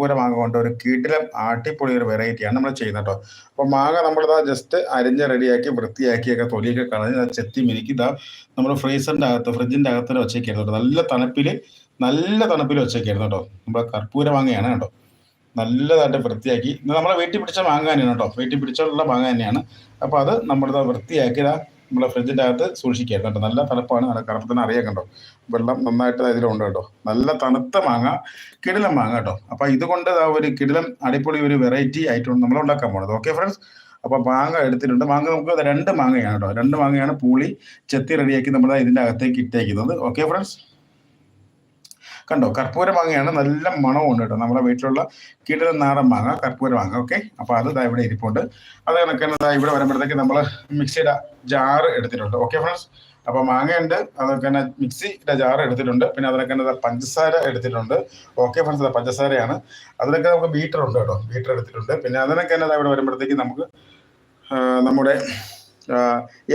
കർപ്പൂര മാങ്ങ കൊണ്ട് ഒരു കീട്ടിലും ആട്ടിപ്പൊളി ഒരു വെറൈറ്റിയാണ് നമ്മൾ ചെയ്യുന്നത് കേട്ടോ അപ്പോൾ മാങ്ങ നമ്മളിതാ ജസ്റ്റ് അരിഞ്ഞ് റെഡിയാക്കി വൃത്തിയാക്കിയൊക്കെ തൊലിയൊക്കെ കളഞ്ഞ് ചെത്തി മിനുക്കി ഇതാ നമ്മൾ ഫ്രീസറിന്റെ അകത്ത് ഫ്രിഡ്ജിന്റെ അകത്ത് വെച്ചേക്കായിരുന്നു കേട്ടോ നല്ല തണുപ്പിൽ നല്ല തണുപ്പിൽ വെച്ചേക്കായിരുന്നു കേട്ടോ നമ്മുടെ കർപ്പൂര മാങ്ങയാണ് കേട്ടോ നല്ലതായിട്ട് വൃത്തിയാക്കി. നമ്മളെ വീട്ടിൽ പിടിച്ച മാങ്ങ തന്നെയാണ് കേട്ടോ വീട്ടിൽ പിടിച്ചുള്ള മാങ്ങ തന്നെയാണ്. അപ്പോൾ അത് നമ്മളിതാ വൃത്തിയാക്കി ഇതാ നമ്മളെ ഫ്രിഡ്ജിന്റെ അകത്ത് സൂക്ഷിക്കുക കേട്ടോ. നല്ല തണുപ്പാണ്. നല്ല കറുപ്പത്തിന് അറിയാം കേട്ടോ വെള്ളം നന്നായിട്ട് അതിലുണ്ട് കേട്ടോ. നല്ല തണുത്ത മാങ്ങ കിടിലം മാങ്ങ കേട്ടോ. അപ്പോൾ ഇതുകൊണ്ട് ഒരു കിടിലം അടിപൊളി ഒരു വെറൈറ്റി ആയിട്ടുണ്ട് നമ്മൾ ഉണ്ടാക്കാൻ പോണത്. ഓക്കെ ഫ്രണ്ട്സ് അപ്പോൾ മാങ്ങ എടുത്തിട്ടുണ്ട്. മാങ്ങ നമുക്ക് രണ്ട് മാങ്ങയാണ് കേട്ടോ. രണ്ട് മാങ്ങയാണ് പൂളി ചെത്തി റെഡിയാക്കി നമ്മൾ ഇതിന്റെ അകത്തേക്ക് ഇട്ടേക്കുന്നത്. ഓക്കെ ഫ്രണ്ട്സ് കണ്ടോ? കർപ്പൂര മാങ്ങയാണ് നല്ല മണമുണ്ട് കേട്ടോ. നമ്മുടെ വീട്ടിലുള്ള കിടിലൻ നാടൻ മാങ്ങ കർപ്പൂര മാങ്ങ ഓക്കെ? അപ്പോൾ അത് ഇതാ ഇവിടെ ഇരിപ്പുണ്ട്. അത് കണക്കാണ് ദാ ഇവിടെ വരുമ്പോഴത്തേക്ക് നമ്മൾ മിക്സിയുടെ ജാറ് എടുത്തിട്ടുണ്ട്. Okay friends? അപ്പോൾ മാങ്ങയുണ്ട് അതൊക്കെ തന്നെ മിക്സിയുടെ ജാർ എടുത്തിട്ടുണ്ട്. പിന്നെ അതിനൊക്കെ തന്നെ പഞ്ചസാര എടുത്തിട്ടുണ്ട്. ഓക്കെ ഫ്രണ്ട്സ് പഞ്ചസാരയാണ്. അതിനൊക്കെ നമുക്ക് ബീറ്റർ ഉണ്ട് കേട്ടോ. ബീറ്റർ എടുത്തിട്ടുണ്ട്. പിന്നെ അതിനൊക്കെ തന്നെ ഇവിടെ വരുമ്പോഴത്തേക്ക് നമുക്ക് നമ്മുടെ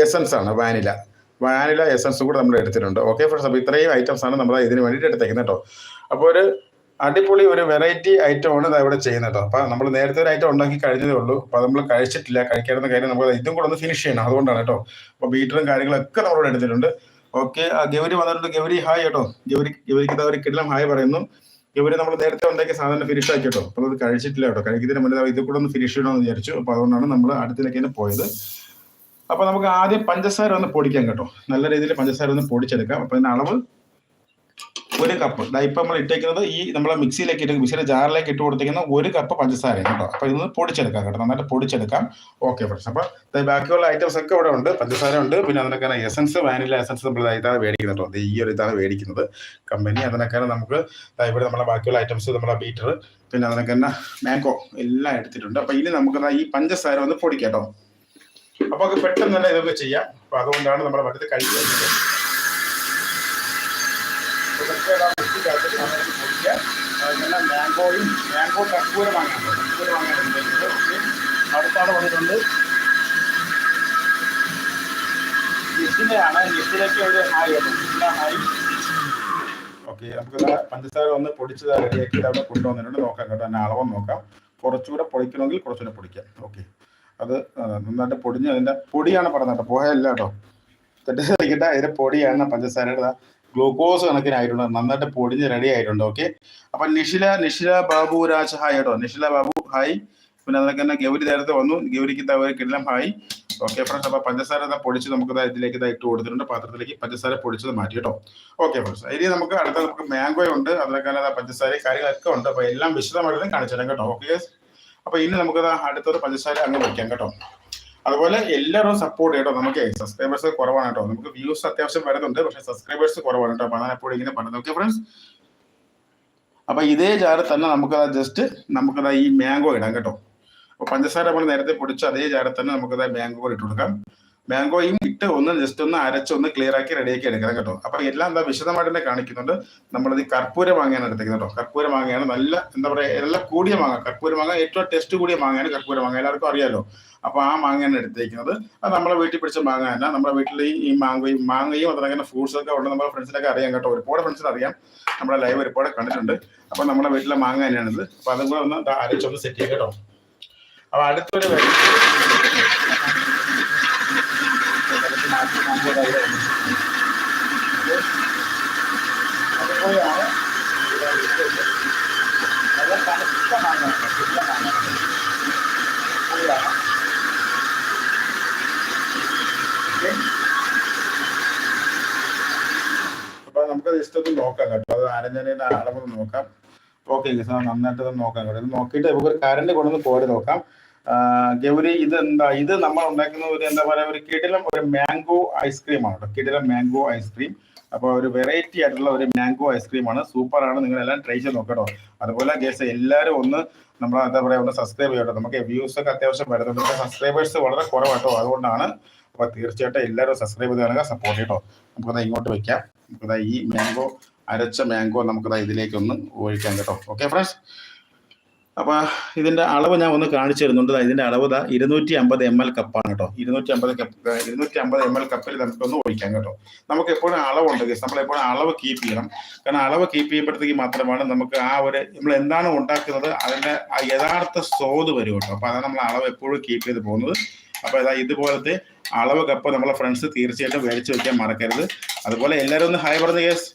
എസൻസ് ആണ് വാനില. വാനില എസൻസ് കൂടെ നമ്മൾ എടുത്തിട്ടുണ്ട്. ഓക്കെ ഫ്രണ്ട്സ് അപ്പോൾ ഇത്രയും ഐറ്റംസ് ആണ് നമ്മൾ ഇതിന് വേണ്ടിയിട്ട് എടുത്തേക്കുന്നത് കേട്ടോ. അപ്പോൾ ഒരു അടിപൊളി ഒരു വെറൈറ്റി ഐറ്റം ആണ് ഇത് ഇവിടെ ചെയ്യുന്നത് കേട്ടോ. അപ്പോൾ നമ്മൾ നേരത്തെ ഒരു ഐറ്റം ഉണ്ടാക്കി കഴിഞ്ഞതേ ഉള്ളൂ. അപ്പോൾ നമ്മൾ കഴിച്ചിട്ടില്ല. കഴിക്കാവുന്ന കാര്യം നമുക്ക് ഇതും കൂടെ ഒന്ന് ഫിനിഷ് ചെയ്യണം. അതുകൊണ്ടാണ് കേട്ടോ. അപ്പോൾ ബീറ്ററും കാര്യങ്ങളൊക്കെ നമ്മളോട് എടുത്തിട്ടുണ്ട്. ഓക്കെ ഗൗരി വന്നിട്ടുണ്ട്. ഗൗരി ഹായ് കേട്ടോ. ഗൗരി ഗൗരിക്ക് അവർ കിടലം ഹായ് പറയുന്നു. ഗവരി നമ്മൾ നേരത്തെ ഉണ്ടാക്കിയ സാധനം ഫിനിഷ് ആക്കി കേട്ടോ അപ്പോൾ അത് കഴിച്ചിട്ടില്ല കേട്ടോ. കഴിക്കുന്നതിന് മുന്നേ ഇത് കൂടെ ഒന്ന് ഫിനിഷ് ചെയ്യണമെന്ന് വിചാരിച്ചു. അപ്പോൾ അതുകൊണ്ടാണ് നമ്മൾ അടുത്തിലേക്ക് തന്നെ പോയത്. അപ്പൊ നമുക്ക് ആദ്യം പഞ്ചസാര ഒന്ന് പൊടിക്കാം കേട്ടോ. നല്ല രീതിയിൽ പഞ്ചസാര ഒന്ന് പൊടിച്ചെടുക്കാം. അപ്പൊ അതിന്റെ അളവ് ഒരു കപ്പ്. ഇപ്പൊ നമ്മൾ ഇട്ടേക്കുന്നത് ഈ നമ്മളെ മിക്സിയിലേക്ക് ഇട്ട് മിക്സിയുടെ ജാറിലേക്ക് ഇട്ട് കൊടുത്തിരിക്കുന്ന ഒരു കപ്പ് പഞ്ചസാര കേട്ടോ. അപ്പൊ ഇതൊന്ന് പൊടിച്ചെടുക്കാം കേട്ടോ. നന്നായിട്ട് പൊടിച്ചെടുക്കാം. Okay friends. അപ്പൊ ബാക്കിയുള്ള ഐറ്റംസ് ഒക്കെ ഇവിടെ ഉണ്ട്. പഞ്ചസാര ഉണ്ട്. പിന്നെ അതിനൊക്കെ എസൻസ് വാനില എസൻസ് നമ്മൾ ഇതാണ് മേടിക്കുന്നത് കേട്ടോ. ഈ ഒരു ഇതാണ് മേടിക്കുന്നത് കമ്പനി അതിനൊക്കെ നമുക്ക് ഇവിടെ നമ്മളെ ബാക്കിയുള്ള ഐറ്റംസ് നമ്മളെ ബീറ്റർ പിന്നെ അതിനൊക്കെ മാംഗോ എല്ലാം എടുത്തിട്ടുണ്ട്. അപ്പൊ ഇനി നമുക്ക് ഈ പഞ്ചസാര ഒന്ന് പൊടിക്കാം കേട്ടോ. അപ്പൊ നമുക്ക് പെട്ടെന്ന് തന്നെ ഇതൊക്കെ ചെയ്യാം. അപ്പൊ അതുകൊണ്ടാണ് നമ്മുടെ പറ്റത്ത് കഴിക്കുന്നത് മാംഗോയും മാംഗോ കർപ്പൂരം വാങ്ങാനുണ്ട് കർപ്പൂരം വാങ്ങാനുണ്ട് അടുത്താണ് വന്നിട്ടുണ്ട്. ലിസ്റ്റിന്റെയാണ് ലിസ്റ്റിലേക്ക് ഒരു ഹായ് ഹായ്. നമുക്ക് പഞ്ചസാര ഒന്ന് പൊടിച്ചത് റെഡിയാക്കി അവിടെ കൊണ്ടുവന്നിട്ടുണ്ട്. നോക്കാം. കേട്ടോ എന്നെ അളവ് നോക്കാം. കുറച്ചുകൂടെ പൊടിക്കണമെങ്കിൽ കുറച്ചുകൂടെ പൊടിക്കാം ഓക്കെ. അത് നന്നായിട്ട് പൊടിഞ്ഞ് അതിന്റെ പൊടിയാണ് പറഞ്ഞത് കേട്ടോ. പോയല്ല കേട്ടോ. തെറ്റിദ്ധരിക്കട്ടെ അതിന്റെ പൊടിയാണ്. പഞ്ചസാരയുടെ ഗ്ലൂക്കോസ് കണക്കിനായിട്ടുണ്ട് നന്നായിട്ട് പൊടിഞ്ഞ് റെഡി ആയിട്ടുണ്ട്. ഓക്കെ അപ്പൊ നിഷില നിഷില ബാബു രാജ് ഹായ് കേട്ടോ. നിഷില ബാബു ഹായ് പിന്നെ അതൊക്കെ തന്നെ ഗൗരി നേരത്തെ വന്നു. ഗൗരിക്ക് കിടലം ഹായ് ഓക്കെ ഫ്രണ്ട്സ് അപ്പൊ പഞ്ചസാര പൊടിച്ച് നമുക്ക് ഇതിലേക്ക് ഇട്ട് കൊടുത്തിട്ടുണ്ട്. പാത്രത്തിലേക്ക് പഞ്ചസാര പൊടിച്ചത് മാറ്റി കേട്ടോ. ഓക്കെ ഫ്രണ്ട്സ് ഇനി നമുക്ക് അടുത്ത നമുക്ക് മാംഗോ ഉണ്ട്. അതിനൊക്കെ പഞ്ചസാര കാര്യങ്ങളൊക്കെ ഉണ്ട്. അപ്പൊ എല്ലാം വിശദമായിട്ട് കാണിച്ചു തരാം കേട്ടോ ഓക്കെ അപ്പൊ ഇനി നമുക്ക് അടുത്തൊരു പഞ്ചസാര അങ്ങ് വയ്ക്കാം കേട്ടോ. അതുപോലെ എല്ലാവരും സപ്പോർട്ട് ചെയ്യട്ടോ നമുക്ക് സബ്സ്ക്രൈബേഴ്സ് കുറവാണ് കേട്ടോ. നമുക്ക് വ്യൂസ് അത്യാവശ്യം വരുന്നുണ്ട്. പക്ഷെ സബ്സ്ക്രൈബേഴ്സ് കുറവാണ് കേട്ടോ. അപ്പൊ അതാണ് എപ്പോഴും ഇങ്ങനെ പറഞ്ഞത് ഓക്കെ ഫ്രണ്ട്സ് അപ്പൊ ഇതേ ജാറിൽ തന്നെ നമുക്ക് ജസ്റ്റ് നമുക്കത് ഈ മാംഗോ ഇടാം കേട്ടോ. അപ്പൊ പഞ്ചസാര നമ്മൾ നേരത്തെ പൊടിച്ച അതേ ജാറിൽ തന്നെ നമുക്കത് മാംഗോ ഇട്ട് കൊടുക്കാം. മാംഗോയും ഇട്ട് ഒന്ന് ജസ്റ്റ് ഒന്ന് അരച്ച് ഒന്ന് ക്ലിയർ ആക്കി റെഡിയാക്കി എടുക്കണം കേട്ടോ. അപ്പൊ എല്ലാം എന്താ വിശദമായിട്ട് തന്നെ കാണിക്കുന്നുണ്ട്. നമ്മൾ ഈ കർപ്പൂര മാങ്ങയാണ് എടുത്തേക്കുന്നത് കേട്ടോ. കർപ്പൂര മാങ്ങയാണ് നല്ല എന്താ പറയാ എല്ലാം കൂടിയ മാങ്ങ. കർപ്പൂര മാങ്ങ ഏറ്റവും ടെസ്റ്റ് കൂടിയ മാങ്ങയാണ് കർപ്പൂര മാങ്ങ. എല്ലാവർക്കും അറിയാലോ. അപ്പൊ ആ മാങ്ങയാണ് എടുത്തേക്കുന്നത്. അത് നമ്മളെ വീട്ടിൽ പിടിച്ച മാങ്ങ തന്നെ നമ്മുടെ വീട്ടിൽ ഈ- മാങ്ങയും മാങ്ങയും അതങ്ങനെ ഫ്രൂട്ട്സ് ഒക്കെ ഉണ്ട് നമ്മുടെ ഫ്രണ്ട്സിനൊക്കെ അറിയാം കേട്ടോ. ഒരുപാട് ഫ്രണ്ട്സിന് അറിയാം. നമ്മുടെ ലൈവ് ഒരുപാട് കണ്ടിട്ടുണ്ട്. അപ്പൊ നമ്മുടെ വീട്ടിലെ മാങ്ങ തന്നെയാണിത്. അപ്പൊ അതും കൂടെ ഒന്ന് അരച്ചൊന്ന് സെറ്റ് ചെയ്യാം കേട്ടോ. അപ്പൊ അടുത്തൊരു അതുപോലെയാണ് നല്ല തണുത്ത അപ്പൊ നമുക്ക് ജസ്റ്റ് ഒന്ന് നോക്കാം കേട്ടോ. അത് അരഞ്ഞതിന്റെ അളവ് നോക്കാം. ഓക്കെ നന്നായിട്ട് നോക്കാം കേട്ടോ. നോക്കിയിട്ട് നമുക്ക് കറണ്ട് കൊണ്ടൊന്ന് കോരി നോക്കാം. ഗൗരി ഇത് എന്താ ഇത് നമ്മൾ ഉണ്ടാക്കുന്ന ഒരു എന്താ പറയുക ഒരു കിടിലം ഒരു മാംഗോ ഐസ്ക്രീം ആണ് കിടിലം മാംഗോ ഐസ്ക്രീം അപ്പോൾ ഒരു വെറൈറ്റി ആയിട്ടുള്ള ഒരു മാംഗോ ഐസ്ക്രീം ആണ്. സൂപ്പർ ആണ്. നിങ്ങൾ എല്ലാം ട്രൈ ചെയ്ത് നോക്കട്ടോ അതുപോലെ ഗേസ് എല്ലാവരും ഒന്ന് നമ്മൾ എന്താ പറയാ ഒന്ന് സബ്സ്ക്രൈബ് ചെയ്യട്ടോ നമുക്ക് വ്യൂസ് ഒക്കെ അത്യാവശ്യം വരുന്നുണ്ട്. സബ്സ്ക്രൈബേഴ്സ് വളരെ കുറവാട്ടോ അതുകൊണ്ടാണ് അപ്പൊ തീർച്ചയായിട്ടും എല്ലാവരും സബ്സ്ക്രൈബ് ചെയ്ത് കാണുക സപ്പോർട്ട് ചെയ്യട്ടോ നമുക്കത് ഇങ്ങോട്ട് വെക്കാം. നമുക്കത് ഈ മാംഗോ അരച്ച മാംഗോ നമുക്കത് ഇതിലേക്ക് ഒന്ന് ഒഴിക്കാം കേട്ടോ. ഓക്കെ ഫ്രണ്ട്സ് അപ്പോൾ ഇതിന്റെ അളവ് ഞാൻ ഒന്ന് കാണിച്ചു തരുന്നുണ്ട്. ഇതിന്റെ അളവ് ഇരുന്നൂറ്റി അമ്പത് എം എൽ കപ്പാണ് കേട്ടോ. ഇരുന്നൂറ്റി അമ്പത് കപ്പ് ഇരുന്നൂറ്റി അമ്പത് എം എൽ കപ്പിൽ നമുക്കൊന്ന് ഒഴിക്കാം കേട്ടോ. നമുക്ക് എപ്പോഴും അളവുണ്ട് നമ്മൾ എപ്പോഴും അളവ് കീപ്പ് ചെയ്യണം. കാരണം അളവ് കീപ്പ് ചെയ്യുമ്പോഴത്തേക്ക് മാത്രമാണ് നമുക്ക് ആ ഒരു നമ്മൾ എന്താണ് ഉണ്ടാക്കുന്നത് അതിന്റെ ആ യഥാർത്ഥ സ്വാദ് വരും കേട്ടോ. അപ്പോൾ അതാണ് നമ്മൾ അളവ് എപ്പോഴും കീപ്പ് ചെയ്ത് പോകുന്നത്. അപ്പോൾ ഇതാ ഇതുപോലത്തെ അളവ് കപ്പ് നമ്മളെ ഫ്രണ്ട്സ് തീർച്ചയായിട്ടും മേടിച്ച് വെക്കാൻ മറക്കരുത്. അതുപോലെ എല്ലാവരും ഒന്ന് ഹായ് പറഞ്ഞ കേസ്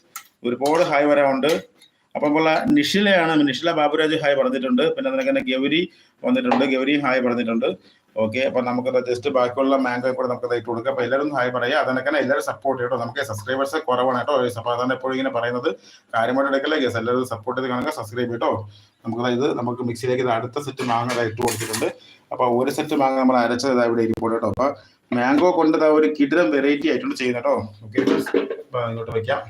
ഒരുപാട് ഹായ് വരാറുണ്ട് അപ്പം ഉള്ള നിഷിലയാണ് നിഷില ബാബുരാജ് ഹായ് പറഞ്ഞിട്ടുണ്ട്. പിന്നെ അതിനൊക്കെ തന്നെ ഗൗരി വന്നിട്ടുണ്ട്. ഗൗരി ഹായ് പറഞ്ഞിട്ടുണ്ട്. ഓക്കെ അപ്പൊ നമുക്ക് ജസ്റ്റ് ബാക്കിയുള്ള മാംഗോ കൂടെ നമുക്ക് ഇട്ട് കൊടുക്കാം. അപ്പൊ എല്ലാവരും ഹായ് പറയാം. അതിനൊക്കെ എല്ലാവരും സപ്പോർട്ട് കേട്ടോ നമുക്ക് സബ്സ്ക്രൈബേഴ്സ് കുറവാണ് കേട്ടോ. സാധാരണ എപ്പോഴും ഇങ്ങനെ പറയുന്നത്. കാര്യമായിട്ട് എടുക്കല്ലേ? ഗസ് എല്ലാവരും സപ്പോർട്ട് ചെയ്ത് കാണുക സബ്സ്ക്രൈബ് കേട്ടോ നമുക്ക് ഇത് നമുക്ക് മിക്സിയിലേക്ക് അടുത്ത സെറ്റ് മാങ്ങ ഇട്ട് കൊടുത്തിട്ടുണ്ട്. അപ്പൊ ഒരു സെറ്റ് മാങ്ങ നമ്മൾ അരച്ചത് ഇവിടെ ഇരിക്കും കേട്ടോ. അപ്പൊ മാംഗോ കൊണ്ട് ഒരു കിടിലം വെറൈറ്റി ആയിട്ടുണ്ട് ചെയ്യുന്നത് കേട്ടോ. ഓക്കെ ഇങ്ങോട്ട് വെക്കാം.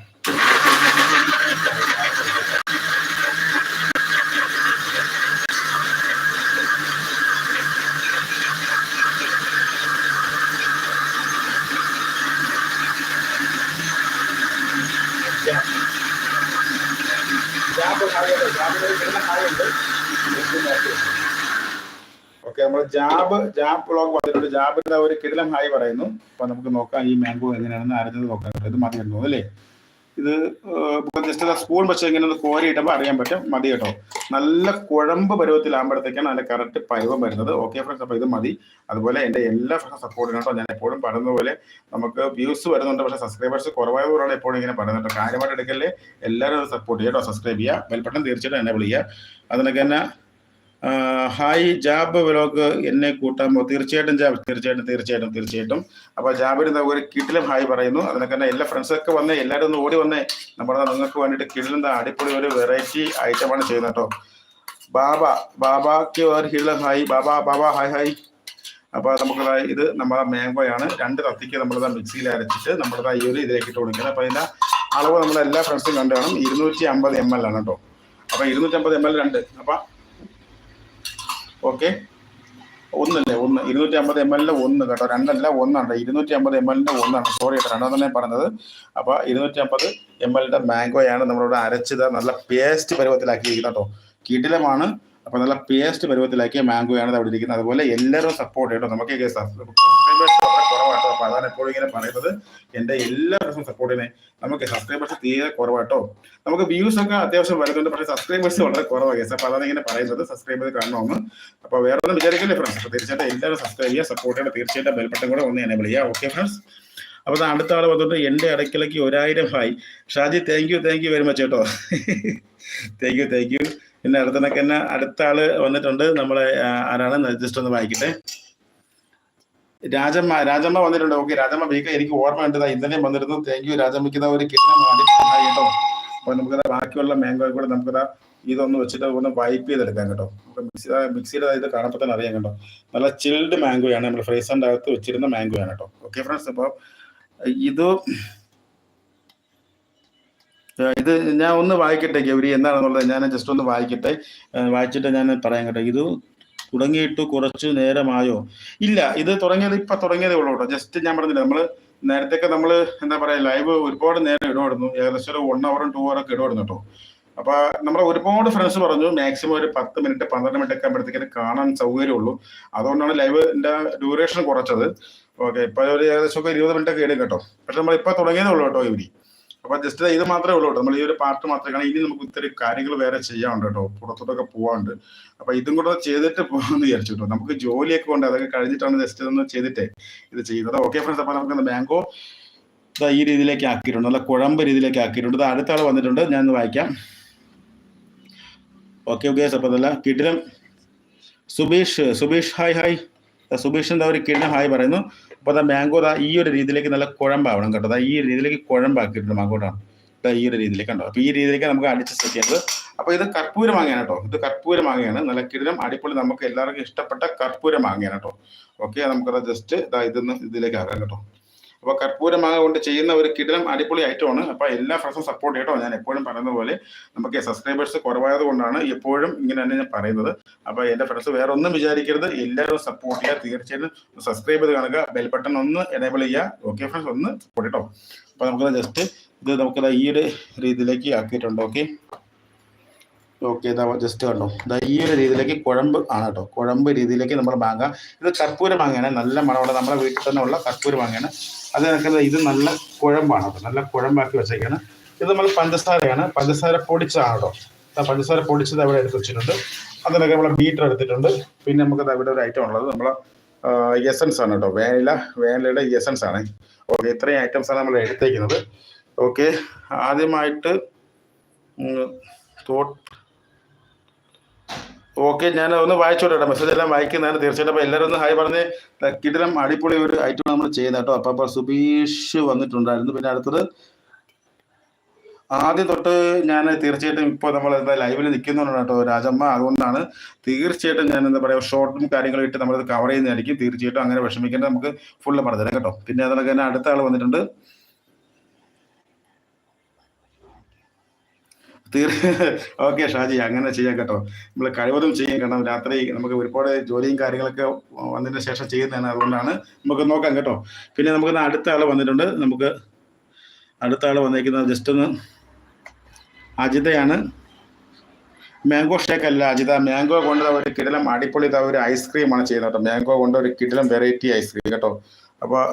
നമ്മൾ ജാബ് ജാബ് ബ്ലോഗ് വന്നിട്ടുണ്ട്. ജാബിന്റെ ഒരു കിടിലം ഹായ് പറയുന്നു. അപ്പൊ നമുക്ക് നോക്കാം ഈ മാംഗോ എങ്ങനെയാണെന്ന് അറിഞ്ഞത് നോക്കാം. ഇത് മതി കേട്ടോ അല്ലേ? ഇത് ജസ്റ്റ് സ്പൂൺ വെച്ച് ഇങ്ങനെ ഒന്ന് കോരി ഇടുമ്പോൾ അറിയാൻ പറ്റും. മതി കേട്ടോ. നല്ല കുഴമ്പ് പരുവത്തിലാകുമ്പോഴത്തേക്കാണ് അതിന്റെ കറക്റ്റ് പരുവം വരുന്നത്. ഓക്കെ ഫ്രണ്ട്സ് അപ്പോൾ ഇത് മതി. അതുപോലെ എന്റെ എല്ലാ ഫ്രണ്ട്സ് സപ്പോർട്ട് കേട്ടോ. ഞാൻ എപ്പോഴും പറയുന്ന പോലെ നമുക്ക് വ്യൂസ് വരുന്നുണ്ട് പക്ഷേ സബ്സ്ക്രൈബേഴ്സ് കുറവായതുകൊണ്ടാണ് എപ്പോഴും ഇങ്ങനെ പറയുന്നത് കാര്യമായിട്ട് എടുക്കല്ലേ എല്ലാവരും സപ്പോർട്ട് ചെയ്യുക സബ്സ്ക്രൈബ് ചെയ്യുക. ബെൽബട്ടൺ തീർച്ചയായിട്ടും എന്നെ വിളിക്കുക അതിനൊക്കെ തന്നെ ഹായ് ജാബ് വ്ലോഗ് എന്നെ കൂട്ടാമോ തീർച്ചയായിട്ടും ജാബ്. തീർച്ചയായിട്ടും തീർച്ചയായിട്ടും തീർച്ചയായിട്ടും. അപ്പൊ ജാബിന് ഒരു കിടിലും ഹായ് പറയുന്നു. അതിനൊക്കെ തന്നെ എല്ലാ ഫ്രണ്ട്സൊക്കെ വന്നേ എല്ലാവരും ഒന്ന് ഓടി വന്നേ. നമ്മുടെ നിങ്ങൾക്ക് വേണ്ടിയിട്ട് കിടിലും അടിപൊളി ഒരു വെറൈറ്റി ഐറ്റമാണ് ചെയ്യുന്നത് കേട്ടോ. ബാബ ബാബാക്ക് ഒരു കിടിലും hi. Baba Baba hi hi. അപ്പൊ നമുക്ക് ഇത് നമ്മുടെ മാംഗോയാണ് രണ്ട് തത്തിക്ക് നമ്മളത് മിക്സിയിൽ അരച്ചിട്ട് നമ്മളിത് ഈ ഒരു ഇതിലേക്ക് ഇട്ട് കൊടുക്കുന്നത്. അപ്പൊ അതിന്റെ അളവ് നമ്മൾ എല്ലാ ഫ്രണ്ട്സും കണ്ടു കാണും ഇരുന്നൂറ്റി അമ്പത് എം എൽ ആണ് കേട്ടോ. അപ്പൊ ഇരുന്നൂറ്റി അമ്പത് എം എൽ രണ്ട്. അപ്പൊ ഓക്കെ. ഒന്നല്ലേ? ഒന്ന്. ഇരുന്നൂറ്റി അമ്പത് എം എല്ലിന്റെ ഒന്ന് കേട്ടോ. രണ്ടല്ല ഒന്നാണ്. ഇരുന്നൂറ്റി അമ്പത് എം എല്ലിന്റെ ഒന്നാണ്. സോറി കേട്ടോ തന്നെ പറഞ്ഞത്. അപ്പൊ ഇരുന്നൂറ്റി അമ്പത് എം എല്ലിന്റെ മാംഗോയാണ് നമ്മളിവിടെ അരച്ചത്. നല്ല പേസ്റ്റ് പരുവത്തിലാക്കിയിരിക്കുന്നത് കേട്ടോ. കിടിലമാണ്. അപ്പൊ നല്ല പേസ്റ്റ് പരുവത്തിലാക്കിയ മാംഗോയാണ് അവിടെ ഇരിക്കുന്നത്. അതുപോലെ എല്ലാവരും സപ്പോർട്ട് ചെയ്യട്ടോ നമുക്ക് സബ്സ്ക്രൈബേഴ്സ് വളരെ കുറവാട്ടോ. അപ്പൊ അതാണ് എപ്പോഴും ഇങ്ങനെ പറയുന്നത്. എന്റെ എല്ലാ ദിവസവും സപ്പോർട്ട് ചെയ്യുന്നത് നമുക്ക് സബ്സ്ക്രൈബേഴ്സ് തീരെ കുറവാട്ടോ. നമുക്ക് വ്യൂസ് ഒക്കെ അത്യാവശ്യം വരുന്നുണ്ട് പക്ഷേ സബ്സ്ക്രൈബേഴ്സ് വളരെ കുറവാണ് കേസ് അപ്പൊ അതാണ് ഇങ്ങനെ പറയുന്നത്. സബ്സ്ക്രൈബ് ചെയ്ത് കാണണമെന്ന് അപ്പൊ വേറെ ഒന്നും വിചാരിക്കില്ലേ ഫ്രണ്ട്സ് അപ്പൊ തീർച്ചയായിട്ടും എല്ലാവരും സബ്സ്ക്രൈബ് ചെയ്യുക സപ്പോർട്ട് ചെയ്യണം. തീർച്ചയായിട്ടും ബെൽബട്ടൺ കൂടെ ഒന്ന് എനേബിൾ വിളിക്കുക ഓക്കെ ഫ്രണ്ട്സ് അപ്പൊ അടുത്ത ആൾ വന്നിട്ട് എന്റെ ഇടയ്ക്കിലേക്ക് ഒരായിരം hi Shaji thank you thank you very much കേട്ടോ. താങ്ക് യു താങ്ക് യു പിന്നെ അടുത്തനൊക്കെ തന്നെ അടുത്ത ആൾ വന്നിട്ടുണ്ട്. നമ്മളെ ആരാണ്? ജസ്റ്റ് ഒന്ന് വായിക്കട്ടെ. രാജമ്മ രാജമ്മ വന്നിട്ടുണ്ട്. ഓക്കെ രാജമ്മ ബീക്ക എനിക്ക് ഓർമ്മ ഉണ്ട്. ഇന്നലെ വന്നിരുന്നു. താങ്ക് യു രാജമ്മയ്ക്ക് ഒരു കേട്ടോ. അപ്പൊ നമുക്ക് ബാക്കിയുള്ള മാംഗോ കൂടെ നമുക്ക് ഇതൊന്ന് വെച്ചിട്ട് ഒന്ന് വൈപ്പ് ചെയ്തെടുക്കാം കേട്ടോ. നമുക്ക് മിക്സി മിക്സിയുടെ ഇത് കാണുമ്പോൾ അറിയാം കേട്ടോ. നല്ല ചിൽഡ് മാംഗോയാണ് നമ്മൾ ഫ്രീസറിന്റെ അകത്ത് വെച്ചിരുന്ന മാംഗോയാണ് കേട്ടോ. ഓക്കെ ഫ്രണ്ട്സ് അപ്പോൾ ഇത് ഇത് ഞാൻ ഒന്ന് വായിക്കട്ടെ ഗൗരി. എന്താണെന്നുള്ളത് ഞാൻ ജസ്റ്റ് ഒന്ന് വായിക്കട്ടെ. വായിച്ചിട്ട് ഞാൻ പറയാം കേട്ടോ. ഇത് തുടങ്ങിയിട്ട് കുറച്ചു നേരമായോ? ഇല്ല ഇത് തുടങ്ങിയത് ഇപ്പൊ തുടങ്ങിയതേ ഉള്ളൂ കേട്ടോ. ജസ്റ്റ് ഞാൻ പറഞ്ഞില്ല നമ്മൾ നേരത്തെ നമ്മൾ എന്താ പറയാ ലൈവ് ഒരുപാട് നേരം ഇടപെടുന്നു ഏകദേശം ഒരു വൺ അവറും ടു ഒക്കെ ഇടപെടുന്നു കേട്ടോ. അപ്പൊ നമ്മളെ ഒരുപാട് ഫ്രണ്ട്സ് പറഞ്ഞു മാക്സിമം ഒരു പത്ത് മിനിറ്റ് പന്ത്രണ്ട് മിനിറ്റ് ഒക്കെ ആകുമ്പോഴത്തേക്ക് കാണാൻ സൗകര്യമുള്ളൂ അതുകൊണ്ടാണ് ലൈവിന്റെ ഡ്യൂറേഷൻ കുറച്ചത്. ഓക്കെ ഇപ്പൊ ഒരു ഏകദേശം ഒക്കെ ഇരുപത് മിനിറ്റ് ഒക്കെ ഇടും കേട്ടോ. പക്ഷെ നമ്മൾ ഇപ്പൊ തുടങ്ങിയതേ ഉള്ളൂ കേട്ടോ ഇവരി. അപ്പൊ ജസ്റ്റ് ഇത് മാത്രമേ ഉള്ളൂ നമ്മൾ ഈ ഒരു പാർട്ട് മാത്രമേ കാണാം ഇനി നമുക്ക് ഇത്തിരി കാര്യങ്ങൾ വേറെ ചെയ്യാനുണ്ട് കേട്ടോ. പുറത്തോട്ടൊക്കെ പോവാണ്ട് അപ്പൊ ഇതും കൂടെ ചെയ്തിട്ട് പോകാന്ന് വിചാരിച്ചു കേട്ടോ. നമുക്ക് ജോലിയൊക്കെ ഉണ്ട്. അതൊക്കെ കഴിഞ്ഞിട്ടാണ് ജസ്റ്റ് ഒന്ന് ചെയ്തിട്ടേ ഇത് ചെയ്യുന്നത്. ഓക്കെ ഫ്രണ്ട്സ് അപ്പൊ നമുക്ക് ബാങ്കോ ഈ രീതിയിലേക്ക് ആക്കിയിട്ടുണ്ട്. നല്ല കുഴമ്പ് രീതിയിലേക്ക് ആക്കിയിട്ടുണ്ട്. അടുത്ത ആൾ വന്നിട്ടുണ്ട്. ഞാൻ ഒന്ന് വായിക്കാം. ഓക്കെ ഓക്കെ അപ്പൊ അതല്ല കിടിലം സുബീഷ്. സുബീഷ് ഹായ് ഹായ് സുബീഷിന്റെ ഒരു കിടിലം ഹായ് പറയുന്നു. അപ്പോൾ അതാ മാംഗോ ദാ ഈ ഒരു രീതിയിലേക്ക് നല്ല കുഴമ്പാവണം കേട്ടോ. അതാ ഈ ഒരു രീതിയിലേക്ക് കുഴമ്പാക്കിയിട്ടുണ്ട് മാങ്കോട്ടാണ് ഈ ഒരു രീതിയിലേക്ക് കണ്ടോ. അപ്പോൾ ഈ രീതിയിലേക്ക് നമുക്ക് അടിച്ച് സെറ്റ് ചെയ്യുന്നത് അപ്പോൾ ഇത് കർപ്പൂര മാങ്ങയാണ് കേട്ടോ. ഇത് കർപ്പൂര മാങ്ങയാണ്. നല്ല കിടിലം അടിപൊളി നമുക്ക് എല്ലാവർക്കും ഇഷ്ടപ്പെട്ട കർപ്പൂര മാങ്ങയാണ് കേട്ടോ. ഓക്കെ നമുക്കത് ജസ്റ്റ് ഇതാ ഇതൊന്ന് ഇതിലേക്ക് ആക്കാം കേട്ടോ. അപ്പോൾ കർപ്പൂരമാങ്ങ കൊണ്ട് ചെയ്യുന്ന ഒരു കിടിലം അടിപൊളി ഐറ്റമാണ് അപ്പോൾ എല്ലാ ഫ്രണ്ട്സും സപ്പോർട്ട് ചെയ്യട്ടോ. ഞാൻ എപ്പോഴും പറയുന്ന പോലെ നമുക്ക് സബ്സ്ക്രൈബേഴ്സ് കുറവായത് കൊണ്ടാണ് എപ്പോഴും ഇങ്ങനെ തന്നെ ഞാൻ പറയുന്നത്. അപ്പോൾ എന്റെ ഫ്രണ്ട്സ് വേറെ ഒന്നും വിചാരിക്കരുത്. എല്ലാവരും സപ്പോർട്ട് ചെയ്യുക. തീർച്ചയായിട്ടും സബ്സ്ക്രൈബ് ചെയ്ത് കാണുക. ബെൽ ബട്ടൺ ഒന്ന് എനേബിൾ ചെയ്യുക. ഓക്കെ ഫ്രണ്ട്സ് ഒന്ന് സപ്പോർട്ട് ചെയ്യട്ടോ. അപ്പോൾ നമുക്ക് ജസ്റ്റ് ഇത് നമുക്ക് ഈ ഒരു രീതിയിലേക്ക് ആക്കിയിട്ടുണ്ട്. ഓക്കെ ഓക്കെ ഇതാ ജസ്റ്റ് കണ്ടോ? ഇതാ ഈ ഒരു രീതിയിലേക്ക് കുഴമ്പ് ആണ് കേട്ടോ. കുഴമ്പ് രീതിയിലേക്ക് നമ്മൾ മാങ്ങ. ഇത് കർപ്പൂര മാങ്ങയാണ്. നല്ല മണമുള്ള നമ്മുടെ വീട്ടിൽ തന്നെ ഉള്ള കർപ്പൂര മാങ്ങയാണ്. അത് കണക്കല്ല ഇത് നല്ല കുഴമ്പാണ് നല്ല കുഴമ്പാക്കി വെച്ചേക്കാണ്. ഇത് നമ്മൾ പഞ്ചസാരയാണ്. പഞ്ചസാര പൊടിച്ചതാണ് കേട്ടോ പഞ്ചസാര പൊടിച്ചത് അവിടെ എടുത്ത് വെച്ചിട്ടുണ്ട്. അതിനൊക്കെ നമ്മൾ ബീറ്റർ എടുത്തിട്ടുണ്ട്. പിന്നെ നമുക്ക് അവിടെ ഒരു ഐറ്റം ഉള്ളത്. നമ്മൾ എസൻസ് ആണ് കേട്ടോ. വേനില വേനിലയുടെ എസൻസ് ആണ്. ഓക്കെ ഇത്രയും ഐറ്റംസ് ആണ് നമ്മൾ എടുത്തേക്കുന്നത്. ഓക്കെ ആദ്യമായിട്ട് തോട്ട് ഓക്കെ ഞാൻ ഒന്ന് വായിച്ചോട്ടെ മെസ്സേജ് എല്ലാം വായിക്കുന്നതാണ് തീർച്ചയായിട്ടും. അപ്പോൾ എല്ലാവരും ഒന്ന് ഹായ് പറഞ്ഞ് കിടിലം അടിപൊളി ഒരു ഐറ്റം നമ്മൾ ചെയ്യുന്നത് കേട്ടോ. അപ്പോൾ അപ്പോൾ സുബീഷ് വന്നിട്ടുണ്ടായിരുന്നു. പിന്നെ അടുത്തത് ആദ്യം തൊട്ട് ഞാൻ തീർച്ചയായിട്ടും ഇപ്പോൾ നമ്മൾ എന്താ ലൈവിൽ നിൽക്കുന്നുണ്ട് കേട്ടോ രാജമ്മ. അതുകൊണ്ടാണ് തീർച്ചയായിട്ടും ഞാൻ എന്താ പറയുക ഷോർട്ടും കാര്യങ്ങളും ഇട്ട് നമ്മളത് കവർ ചെയ്യുന്നതായിരിക്കും. തീർച്ചയായിട്ടും അങ്ങനെ വിഷമിക്കേണ്ട നമുക്ക് ഫുള്ള് പറഞ്ഞുതരാം കേട്ടോ. പിന്നെ അതിനൊക്കെ തന്നെ അടുത്ത ആൾ വന്നിട്ടുണ്ട്. തീർ ഓക്കെ ഷാജി അങ്ങനെ ചെയ്യാം കേട്ടോ. നമ്മൾ കഴിവതും ചെയ്യാം. കാരണം രാത്രി നമുക്ക് ഒരുപാട് ജോലിയും കാര്യങ്ങളൊക്കെ വന്നതിന് ശേഷം ചെയ്യുന്നതാണ്. അതുകൊണ്ടാണ് നമുക്ക് നോക്കാം കേട്ടോ. പിന്നെ നമുക്ക് അടുത്ത ആൾ വന്നിട്ടുണ്ട്. നമുക്ക് അടുത്ത ആൾ വന്നിരിക്കുന്നത് ജസ്റ്റ് ഒന്ന് അജിതയാണ്. മാംഗോ ഷേക്ക് അല്ല അജിത. മാംഗോ കൊണ്ട് ഒരു കിടലം അടിപൊളി ഒരു ഐസ്ക്രീമാണ് ചെയ്യുന്നത് കേട്ടോ. മാംഗോ കൊണ്ട് ഒരു കിടലം വെറൈറ്റി ഐസ്ക്രീം കേട്ടോ. അപ്പോൾ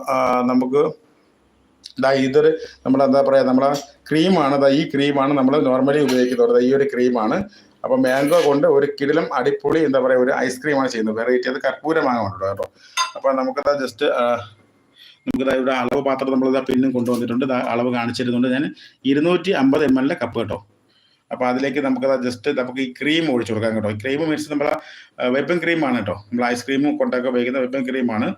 നമുക്ക് ദാ ഇതൊരു നമ്മൾ എന്താ പറയുക നമ്മളെ ക്രീമാണ് ദാ ഈ ക്രീമാണ് നമ്മൾ നോർമലി ഉപയോഗിക്കുന്നത്. ഈ ഒരു ക്രീമാണ് അപ്പോൾ മാംഗോ കൊണ്ട് ഒരു കിടിലം അടിപൊളി എന്താ പറയുക ഒരു ഐസ്ക്രീമാണ് ചെയ്യുന്നത്. വെറൈറ്റി അത് കർപ്പൂര മാങ്ങ ഉണ്ട് കേട്ടോ. അപ്പോൾ നമുക്കതാ ജസ്റ്റ് നമുക്കിതാ ഇവിടെ അളവ് പാത്രം നമ്മളിതാ പിന്നും കൊണ്ടുവന്നിട്ടുണ്ട്. അളവ് കാണിച്ചിരുന്നുണ്ട് ഞാൻ. ഇരുന്നൂറ്റി അമ്പത് എം എല്ലിന്റെ കപ്പ് കേട്ടോ. അപ്പോൾ അതിലേക്ക് നമുക്കത് ജസ്റ്റ് നമുക്ക് ഈ ക്രീം ഒഴിച്ചു കൊടുക്കാം കേട്ടോ. ക്രീം മീൻസ് നമ്മളെ വെപ്പൻ ക്രീമാണ് കേട്ടോ. നമ്മൾ ഐസ്ക്രീമും കൊണ്ടൊക്കെ ഉപയോഗിക്കുന്ന വെപ്പൻ ക്രീമാണ്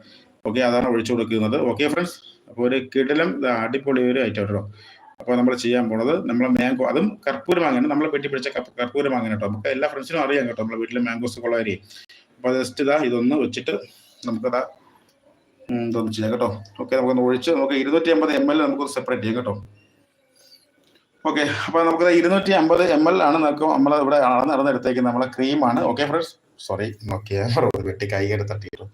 ഓക്കെ അതാണ് ഒഴിച്ചു കൊടുക്കുന്നത്. ഓക്കെ ഫ്രണ്ട്സ് അപ്പോൾ ഒരു കിടലം അടിപൊളി ഒരു ഐറ്റം കേട്ടോ അപ്പോൾ നമ്മൾ ചെയ്യാൻ പോണത് നമ്മൾ മാംഗോ അതും കർപ്പൂര മാങ്ങയാണ്. നമ്മൾ വെട്ടി പിടിച്ച കർപ്പൂര മാങ്ങ കേട്ടോ. നമുക്ക് എല്ലാ ഫ്രണ്ട്സിനും അറിയാം കേട്ടോ നമ്മുടെ വീട്ടിൽ മാംഗോസ് കൊള്ളാരി അപ്പോൾ ജസ്റ്റ് ഇതാ ഇതൊന്ന് വെച്ചിട്ട് നമുക്കതാ ഇതൊന്ന് ചെയ്യാം കേട്ടോ. ഓക്കെ നമുക്കൊന്ന് ഒഴിച്ച് നമുക്ക് ഇരുന്നൂറ്റി അമ്പത് എം എൽ നമുക്കൊന്ന് സെപ്പറേറ്റ് ചെയ്യാം കേട്ടോ. ഓക്കെ അപ്പോൾ നമുക്ക് ഇരുന്നൂറ്റി അമ്പത് എം എൽ ആണ് നമുക്ക് നമ്മൾ ഇവിടെ നമ്മളെ ക്രീമാണ് ഓക്കെ ഫ്രണ്ട്സ് സോറി ക്യാമറ വെട്ടി കൈകേട് തട്ടിയിട്ടു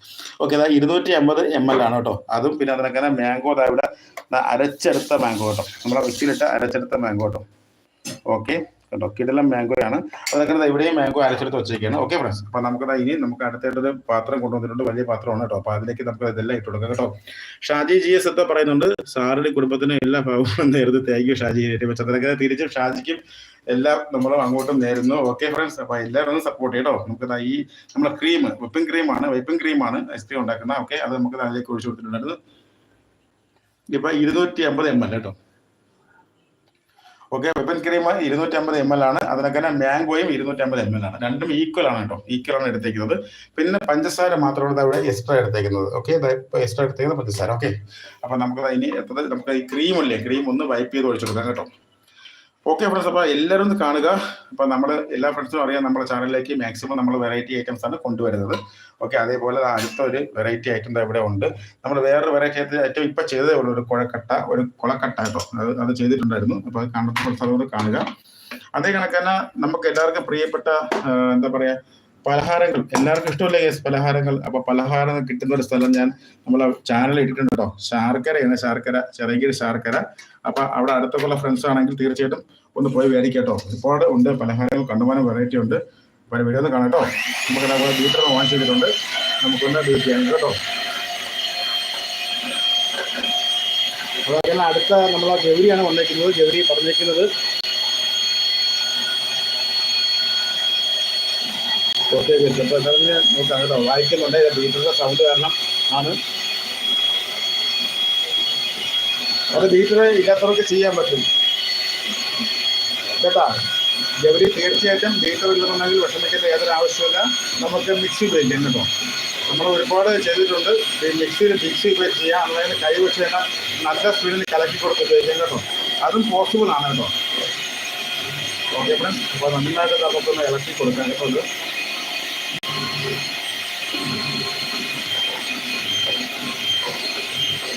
ഓക്കെ അതാ ഇരുന്നൂറ്റി അമ്പത് എം എൽ ആണ് കേട്ടോ. അതും പിന്നെ അതിനൊക്കെ മാംഗോ അതാ ഇവിടെ അരച്ചെടുത്ത മാംഗോ കേട്ടോ. നമ്മളെ വെച്ചിലിട്ട അരച്ചെടുത്ത മാംഗോ കേട്ടോ. ഓക്കെ കേട്ടോ കിടലം മാംഗോ ആണ് അതൊക്കെ ഇവിടെയും മാംഗോ അരച്ചെടുത്ത് വെച്ചേക്കാണ് ഓക്കെ ഫ്രണ്ട്സ് അപ്പൊ നമുക്ക് ഇനി നമുക്ക് അടുത്തായിട്ടൊരു പാത്രം കൊണ്ടുവന്നിട്ടുണ്ട്. വലിയ പാത്രമാണ് കേട്ടോ. അപ്പൊ അതിലേക്ക് നമുക്ക് ഇതെല്ലാം ഇട്ട് കൊടുക്കാം കേട്ടോ. ഷാജി ജി എസ് എത്ത പറയുന്നുണ്ട്. സാറിന്റെ കുടുംബത്തിന് എല്ലാ ഭാഗവും നേരത്തെ താങ്ക് യു ഷാജി. ചന്ദ്രകഥ തിരിച്ചും ഷാജിക്കും എല്ലാം നമ്മളും അങ്ങോട്ടും നേരുന്നു. ഓക്കെ ഫ്രണ്ട്സ് അപ്പൊ എല്ലാവരും ഒന്ന് സപ്പോർട്ട് ചെയ്യട്ടോ നമുക്ക് ഈ നമ്മുടെ ക്രീം വിപ്പിംഗ് ക്രീമാണ് വിപ്പിംഗ് ക്രീമാണ് ഐസ്ക്രീം ഉണ്ടാക്കുന്നത്. ഓക്കെ അത് നമുക്ക് അതിലേക്ക് ഒഴിച്ചു കൊടുത്തിട്ടുണ്ടായിരുന്നു. ഇപ്പൊ ഇരുന്നൂറ്റി അമ്പത് എം എൽ കേട്ടോ ഓക്കെ വെപ്പൻ ക്രീം ഇരുന്നൂറ്റി അമ്പത് എം എൽ ആണ്. അതിനൊക്കെ തന്നെ മാംഗോയും ഇരുന്നൂറ്റി അമ്പത് എം എൽ ആണ്. രണ്ടും ഈക്വൽ ആണ് കേട്ടോ. ഈക്വൽ ആണ് എടുത്തേക്കുന്നത്. പിന്നെ പഞ്ചസാര മാത്രമാണ് അവിടെ എക്സ്ട്രാ എടുത്തേക്കുന്നത്. ഓക്കെ എക്സ്ട്രാ എടുത്തേക്കുന്നത് പഞ്ചസാര. ഓക്കെ അപ്പൊ നമുക്ക് ഇനി എത്ര നമുക്ക് ഈ ക്രീം അല്ലേ ക്രീം ഒന്ന് വൈപ്പ് ചെയ്ത് ഒഴിച്ചു കൊടുക്കാം കേട്ടോ. ഓക്കെ ഫ്രണ്ട്സ് അപ്പോൾ എല്ലാവരും കാണുക. അപ്പോൾ നമ്മൾ എല്ലാ ഫ്രണ്ട്സും അറിയാം നമ്മുടെ ചാനലിലേക്ക് മാക്സിമം നമ്മൾ വെറൈറ്റി ഐറ്റംസ് ആണ് കൊണ്ടുവരുന്നത്. ഓക്കെ അതേപോലെ അടുത്ത ഒരു വെറൈറ്റി ഐറ്റം ഇവിടെ ഉണ്ട്. നമ്മൾ വേറൊരു വെറൈറ്റി ഐറ്റം ഇപ്പൊ ചെയ്തേ ഉള്ളൂ ഒരു കുഴക്കട്ട ഒരു കുളക്കട്ട കേട്ടോ അത് അത് ചെയ്തിട്ടുണ്ടായിരുന്നു. അപ്പോൾ അത് കാണുന്ന കാണുക. അതേ കണക്കന്നെ നമുക്ക് എല്ലാവർക്കും പ്രിയപ്പെട്ട എന്താ പറയുക പലഹാരങ്ങൾ. എല്ലാവർക്കും ഇഷ്ടമല്ലേ കേസ് പലഹാരങ്ങൾ. അപ്പൊ പലഹാരം കിട്ടുന്ന ഒരു സ്ഥലം ഞാൻ നമ്മളെ ചാനൽ ഇട്ടിട്ടുണ്ട് കേട്ടോ ശാർക്കരയാണ് ശാർക്കര ചെറിയ ശാർക്കര. അപ്പൊ അവിടെ അടുത്തൊക്കെയുള്ള ഫ്രണ്ട്സ് ആണെങ്കിൽ തീർച്ചയായിട്ടും ഒന്ന് പോയി മേടിക്കട്ടോ ഒരുപാട് ഉണ്ട് പലഹാരങ്ങൾ കണ്ടുപോകാനും വെറൈറ്റി ഉണ്ട്. അപ്പൊ വീഡിയോ ഒന്ന് കാണാം കേട്ടോ നമുക്ക് അതുപോലെ ബീറ്റർ വാങ്ങിച്ചു ചെയ്തിട്ടുണ്ട്. നമുക്കൊന്ന് ബീറ്റ് ചെയ്യാൻ കേട്ടോ. അതുപോലെ അടുത്ത നമ്മളെ ഗൗരിയാണ് വന്നേക്കുന്നത്. ഗൗരി പറഞ്ഞേക്കുന്നത് പുറത്തേക്ക് വെച്ചു അപ്പോൾ എന്തായാലും നോക്കാം കേട്ടോ. വായിക്കുന്നുണ്ട്. ബീറ്ററിന്റെ സൗണ്ട് കാരണം ആണ്. അത് ബീറ്റർ ഇല്ലാത്തവർക്ക് ചെയ്യാൻ പറ്റും. കേട്ടാ? ജവരി തീർച്ചയായിട്ടും ബീറ്റർ ഇല്ലെന്നുണ്ടെങ്കിൽ വിഷമിക്കേണ്ട യാതൊരു ആവശ്യമില്ല നമുക്ക് മിക്സി ഉപയോഗിക്കാം കേട്ടോ. നമ്മൾ ഒരുപാട് ചെയ്തിട്ടുണ്ട്. ഈ മിക്സിയിൽ മിക്സി ഉപയോഗിച്ച് ചെയ്യാം അതായത് കൈ വെച്ച് തന്നെ നല്ല സ്പീഡിൽ കലക്കി കൊടുത്ത് ഉപയോഗിക്കാം കേട്ടോ. അതും പോസിബിൾ ആണ് കേട്ടോ. ഓക്കെ ഫ്രണ്ട്സ് അപ്പോൾ നന്നായിട്ട് നമുക്കൊന്ന് ഇളക്കി കൊടുക്കാൻ കേട്ടോ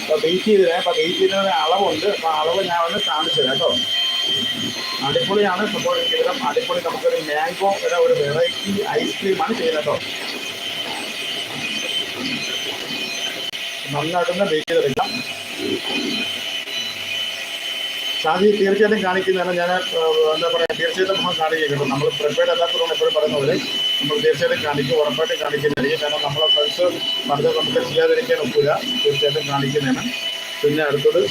അപ്പോൾ ബീറ്റ് ചെയ്തില്ല അപ്പോൾ ബീറ്റ് ചെയ്യുന്നതിന് അളവുണ്ട്. അപ്പോൾ അളവ് ഞാൻ ഒന്ന് കാണിച്ചു തരാം കേട്ടോ. അടിപൊളിയാണ് സംഭവം ചെയ്തത് അടിപൊളി നമുക്കൊരു മാംഗോ ഒരു വെറൈറ്റി ഐസ്ക്രീമാണ് ചെയ്യുന്നത് കേട്ടോ. നന്നായിട്ടൊന്ന് ബേക്ക് ചെയ്തെടുക്കാം. ഷാജി തീർച്ചയായിട്ടും കാണിക്കുന്നതാണ്. ഞാൻ എന്താ പറയുക തീർച്ചയായിട്ടും നമ്മൾ കാണിക്കും നമ്മൾ പ്രിപ്പയർഡ് അല്ലാത്തതുകൊണ്ട് എപ്പോഴും പറയുന്ന പോലെ നമ്മൾ തീർച്ചയായിട്ടും കാണിക്കും ഉറപ്പായിട്ടും കാണിക്കുന്നതായിരിക്കും കാരണം നമ്മളെ ഫ്രണ്ട്സ് പറഞ്ഞത് നമുക്ക് ചെയ്യാതിരിക്കാൻ ഒക്കില്ല തീർച്ചയായിട്ടും കാണിക്കുന്നതാണ്. പിന്നെ അടുത്തത്.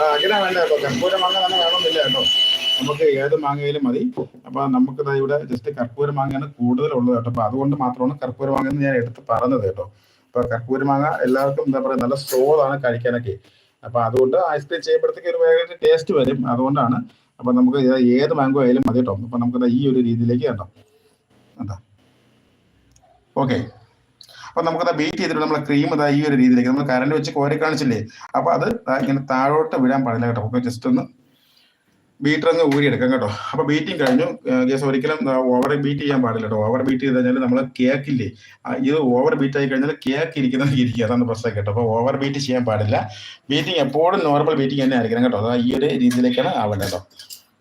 ആ അങ്ങനെ വേണ്ട കേട്ടോ. കർപ്പൂര മാങ്ങ തന്നെ വേണമെന്നില്ല കേട്ടോ. നമുക്ക് ഏത് മാങ്ങയിലും മതി. അപ്പോൾ നമുക്ക് ഇവിടെ ജസ്റ്റ് കർപ്പൂര മാങ്ങയാണ് കൂടുതലുള്ളത് കേട്ടോ. അപ്പോൾ അതുകൊണ്ട് മാത്രമാണ് കർപ്പൂര മാങ്ങ എന്ന് ഞാൻ എടുത്ത് പറഞ്ഞത് കേട്ടോ. അപ്പൊ കർപ്പൂര മാങ്ങ എല്ലാവർക്കും എന്താ പറയുക നല്ല സ്ട്രോതാണ് കഴിക്കാനൊക്കെ. അപ്പൊ അതുകൊണ്ട് ഐസ്ക്രീം ചെയ്യുമ്പോഴത്തേക്ക് ഒരു ടേസ്റ്റ് വരും. അതുകൊണ്ടാണ് അപ്പൊ നമുക്ക് ഏത് മാംഗോ ആയാലും മതി കേട്ടോ. അപ്പൊ നമുക്ക് ഈ ഒരു രീതിയിലേക്ക് കേട്ടോ എന്താ ഓക്കെ. അപ്പൊ നമുക്ക് ബീറ്റ് ചെയ്തിട്ട് നമ്മുടെ ക്രീം ഇതാ ഈ ഒരു രീതിയിലേക്ക് നമ്മൾ കരണ്ട് വെച്ച് കോരി കാണിച്ചില്ലേ? അപ്പൊ അത് ഇങ്ങനെ താഴോട്ട് വിടാൻ പാടില്ല കേട്ടോ. നമുക്ക് ജസ്റ്റ് ഒന്ന് ബീറ്റർ അങ്ങ് ഊരിയെടുക്കാം കേട്ടോ. അപ്പൊ ബീറ്റിംഗ് കഴിഞ്ഞു. ഗ്യാസ് ഒരിക്കലും ഓവർ ബീറ്റ് ചെയ്യാൻ പാടില്ല കേട്ടോ. ഓവർ ബീറ്റ് ചെയ്ത് കഴിഞ്ഞാൽ നമ്മൾ കേക്കില്ലേ ഇത് ഓവർ ബീറ്റ് ആയി കഴിഞ്ഞാൽ കേക്ക് ഇരിക്കുന്ന ഇരിക്കുക അതാണ് പ്രശ്നം കേട്ടോ. അപ്പൊ ഓവർ ബീറ്റ് ചെയ്യാൻ പാടില്ല. ബീറ്റിംഗ് എപ്പോഴും നോർമൽ ബീറ്റിംഗ് തന്നെ ആയിരിക്കണം കേട്ടോ. അതാ ഈ ഒരു രീതിയിലേക്കാണ് ആവേണ്ടത് കേട്ടോ.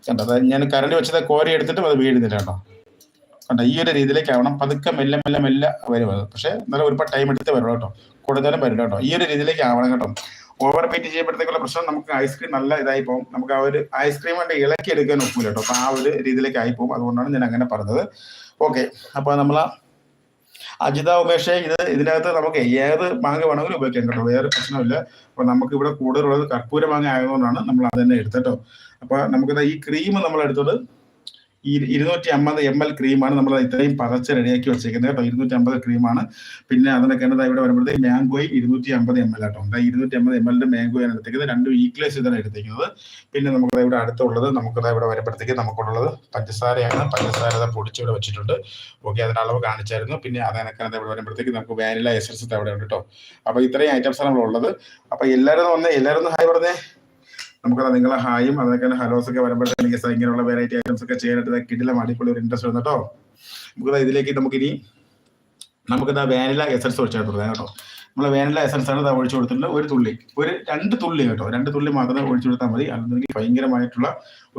കണ്ടോ? അതായത് ഞാൻ കറണ്ട് വെച്ചത് കോരി എടുത്തിട്ട് അത് വീഴുന്നില്ല കേട്ടോ. കണ്ടോ? ഈ ഒരു രീതിയിലേക്ക് ആവണം പതുക്കെ മെല്ലെ മെല്ലെ മെല്ലെ വരും അത് പക്ഷേ നല്ല ഒരുപാട് ടൈം എടുത്ത് വരണം കേട്ടോ. കൂടുതലും വരില്ല കേട്ടോ. ഈ ഒരു രീതിയിലേക്ക് ആവണം കേട്ടോ. ഓവർ ബീറ്റ് ചെയ്യുമ്പോഴത്തേക്കുള്ള പ്രശ്നം നമുക്ക് ഐസ്ക്രീം നല്ല ഇതായി പോകും. നമുക്ക് ആ ഒരു ഐസ്ക്രീം കൊണ്ട് ഇളക്കി എടുക്കാൻ ഒക്കില്ല കേട്ടോ. അപ്പൊ ആ ഒരു രീതിയിലേക്ക് ആയി പോകും. അതുകൊണ്ടാണ് ഞാൻ അങ്ങനെ പറഞ്ഞത്. ഓക്കെ അപ്പൊ നമ്മൾ അജിത ഉമേഷ് ഇത് ഇതിനകത്ത് നമുക്ക് ഏത് മാങ്ങ വേണമെങ്കിലും ഉപയോഗിക്കാം കേട്ടോ. വേറെ പ്രശ്നമില്ല. അപ്പൊ നമുക്ക് ഇവിടെ കൂടുതലുള്ളത് കർപ്പൂര മാങ്ങ ആയതുകൊണ്ടാണ് നമ്മൾ അത് തന്നെ എടുത്തട്ടോ അപ്പൊ നമുക്ക് ഈ ക്രീം നമ്മൾ എടുത്തത് ഈ ഇരുന്നൂറ്റി അമ്പത് എം എൽ ക്രീമാണ് നമ്മൾ ഇത്രയും പതച്ച് റെഡിയാക്കി വെച്ചേക്കുന്നത് കേട്ടോ. ഇരുന്നൂറ്റി അമ്പത് ക്രീമാണ് പിന്നെ അതിനൊക്കെ എന്താ ഇവിടെ വരുമ്പോഴത്തേക്ക് മാംഗോയും ഇരുന്നൂറ്റി അമ്പത് എം എൽ ആട്ടോ. എന്താ ഇരുന്നൂറ്റി അമ്പത് എം എല്ലിന്റെ മാംഗോയാണ് എടുത്തേക്കുന്നത്. രണ്ടും ഈക്വലേസ് ഇതാണ് എടുത്തേക്കുന്നത്. പിന്നെ നമുക്ക് ഇവിടെ അടുത്തുള്ളത് നമുക്ക് ഇവിടെ വരുമ്പോഴത്തേക്ക് നമുക്കുള്ളത് പഞ്ചസാരയാണ്. പഞ്ചസാര പൊടിച്ചിവിടെ വെച്ചിട്ടുണ്ട്. ഓക്കെ അതിന്റെ അളവ് കാണിച്ചായിരുന്നു. പിന്നെ അതിനൊക്കെ ഇവിടെ വരുമ്പോഴത്തേക്ക് നമുക്ക് വാനില എസൻസ് അവിടെ ഉണ്ട് കേട്ടോ. അപ്പൊ ഇത്രയും ഐറ്റംസ് ആണ് ഉള്ളത് അപ്പൊ എല്ലാവരും ഒന്ന് എല്ലാവരും ഹായ് പറഞ്ഞേ. നമുക്ക് നിങ്ങളെ ഹായും അതിനൊക്കെ ഹലോസ് ഒക്കെ വരുമ്പോഴത്തേക്ക് ഇങ്ങനെയുള്ള വെറൈറ്റി ഐറ്റംസ് ഒക്കെ ചെയ്യാനായിട്ട് കിട്ടില്ല അടിപൊളി ഒരു ഇൻട്രസ്റ്റ് ഉണ്ട് കേട്ടോ. നമുക്ക് ഇതിലേക്ക് നമുക്ക് ഇനി നമുക്ക് വാനില എസൻസ് ഒഴിച്ചാൽ കൊടുക്കാം കേട്ടോ. നമ്മൾ വാനില എസൻസ് ആണ് ദാ ഒഴിച്ചു കൊടുത്തിട്ടുള്ള ഒരു തുള്ളി. ഒരു രണ്ട് തുള്ളി കേട്ടോ. രണ്ട് തുള്ളി മാത്രമേ ഒഴിച്ചു കൊടുത്താൽ മതി. അല്ലെങ്കിൽ ഭയങ്കരമായിട്ടുള്ള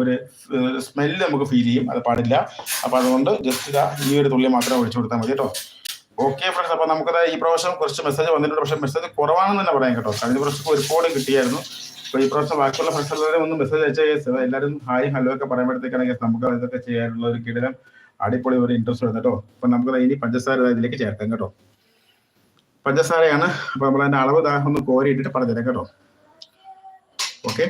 ഒരു സ്മെല്ല് നമുക്ക് ഫീൽ ചെയ്യും. അത് പാടില്ല. അപ്പൊ അതുകൊണ്ട് ജസ്റ്റ് ഇതാ ഈ ഒരു തുള്ളി മാത്രമേ ഒഴിച്ചു കൊടുത്താൽ മതി കേട്ടോ. ഓക്കെ ഫ്രണ്ട്സ് അപ്പൊ നമുക്കത് ഈ പ്രാവശ്യം കുറച്ച് മെസ്സേജ് വന്നിട്ടുണ്ട്. പക്ഷെ മെസ്സേജ് കുറവാണെന്ന് തന്നെ പറയാം കേട്ടോ. കഴിഞ്ഞ പ്രാവശ്യം ഒരുപാട് കിട്ടിയായിരുന്നു. അപ്പൊ ഈ പ്രാവശ്യം ബാക്കിയുള്ള ഫ്രണ്ട്സ് എല്ലാവരും ഒന്ന് മെസ്സേജ് അയച്ച എല്ലാവരും ഹായ് ഹലോ ഒക്കെ പറയുമ്പോഴത്തേക്കാണെങ്കിൽ നമുക്ക് ഇതൊക്കെ ചെയ്യാനുള്ള ഒരു കിടലം അടിപൊളി ഒരു ഇൻട്രസ്റ്റ് വരുന്നത് കേട്ടോ. അപ്പൊ നമുക്ക് ഇനി പഞ്ചസാര ഇതിലേക്ക് ചേർക്കാം കേട്ടോ. പഞ്ചസാരയാണ്. അപ്പൊ നമ്മൾ അതിന്റെ അളവ് ദാ ഒന്ന് കോരി ഇട്ടിട്ട് പറഞ്ഞുതരാം കേട്ടോ. ഓക്കെ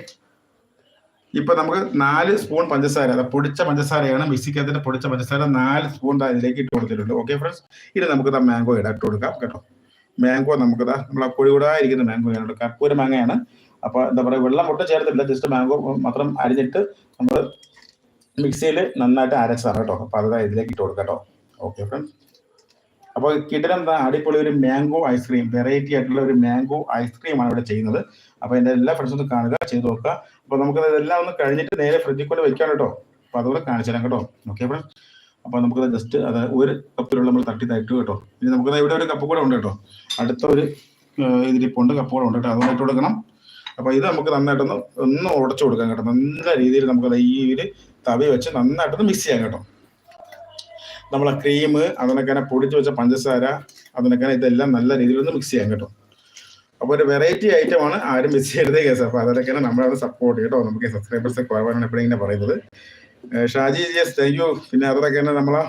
ഇപ്പൊ നമുക്ക് നാല് സ്പൂൺ പഞ്ചസാര അതാ പൊടിച്ച പഞ്ചസാരയാണ് മിക്സിക്കകത്തിന്റെ പൊടിച്ച പഞ്ചസാര നാല് സ്പൂൺ ദാ ഇതിലേക്ക് ഇട്ട് കൊടുത്തിട്ടുണ്ട്. ഓക്കെ ഫ്രണ്ട്സ് ഇനി നമുക്ക് മാംഗോ ഇടാം ഇട്ട് കൊടുക്കാം കേട്ടോ. മാംഗോ നമുക്ക് ദാ നമ്മളെ കൊഴികൂടായിരിക്കുന്ന മാംഗോ ഇടാം കർപ്പൂര മാങ്ങയാണ്. അപ്പൊ എന്താ പറയുക വെള്ളം ഒട്ടും ചേർത്തില്ല ജസ്റ്റ് മാംഗോ മാത്രം അരിഞ്ഞിട്ട് നമ്മൾ മിക്സിയിൽ നന്നായിട്ട് അരച്ചതാണ് കേട്ടോ. അപ്പൊ അത് ഇതിലേക്ക് ഇട്ട് കൊടുക്കാം കേട്ടോ. ഓക്കെ ഫ്രണ്ട്സ് അപ്പോൾ കിടിലം എന്താ അടിപൊളി ഒരു മാംഗോ ഐസ്ക്രീം വെറൈറ്റി ആയിട്ടുള്ള ഒരു മാംഗോ ഐസ്ക്രീമാണ് ഇവിടെ ചെയ്യുന്നത്. അപ്പോൾ എന്റെ എല്ലാ ഫ്രണ്ട്സും കാണുക ചെയ്ത് നോക്കുക. അപ്പൊ നമുക്ക് ഇതെല്ലാം ഒന്ന് കഴിഞ്ഞിട്ട് നേരെ ഫ്രിഡ്ജിൽ കൊണ്ട് വെക്കാം കേട്ടോ. അപ്പോൾ അതുകൂടെ കാണിച്ചു തരാം കേട്ടോ. ഓക്കെ ഫ്രണ്ട്സ് അപ്പോൾ നമുക്ക് ജസ്റ്റ് അത് ഒരു കപ്പിലുള്ള നമ്മൾ തട്ടി തട്ടു കേട്ടോ. ഇനി നമുക്ക് ഇവിടെ ഒരു കപ്പ് കൂടെ ഉണ്ട് കേട്ടോ. അടുത്ത ഒരു ഇതിരിപ്പുണ്ട് കപ്പ് കൂടെ ഉണ്ട് കേട്ടോ. അതുകൊണ്ട് ഇട്ട് കൊടുക്കണം. അപ്പൊ ഇത് നമുക്ക് നന്നായിട്ടൊന്ന് ഒന്ന് ഉടച്ചു കൊടുക്കാൻ കേട്ടോ. നല്ല രീതിയിൽ നമുക്ക് ഈ തവി വെച്ച് നന്നായിട്ടൊന്ന് മിക്സ് ചെയ്യാൻ കേട്ടോ. നമ്മളെ ക്രീം അതിനൊക്കെ പൊടിച്ചു വെച്ച പഞ്ചസാര അതിനൊക്കെ ഇതെല്ലാം നല്ല രീതിയിൽ ഒന്ന് മിക്സ് ചെയ്യാൻ കേട്ടോ. അപ്പോൾ ഒരു വെറൈറ്റി ഐറ്റമാണ് ആരും മിസ് ചെയ്യരുത് കേസ് അപ്പൊ അതിനൊക്കെ നമ്മളത് സപ്പോർട്ട് കേട്ടോ. നമുക്ക് സബ്സ്ക്രൈബേഴ്സ് കുറവാണ് എപ്പോഴും ഇങ്ങനെ പറയുന്നത്. ഷാജി യെസ് താങ്ക് യു പിന്നെ അതൊക്കെയാണ് നമ്മളെ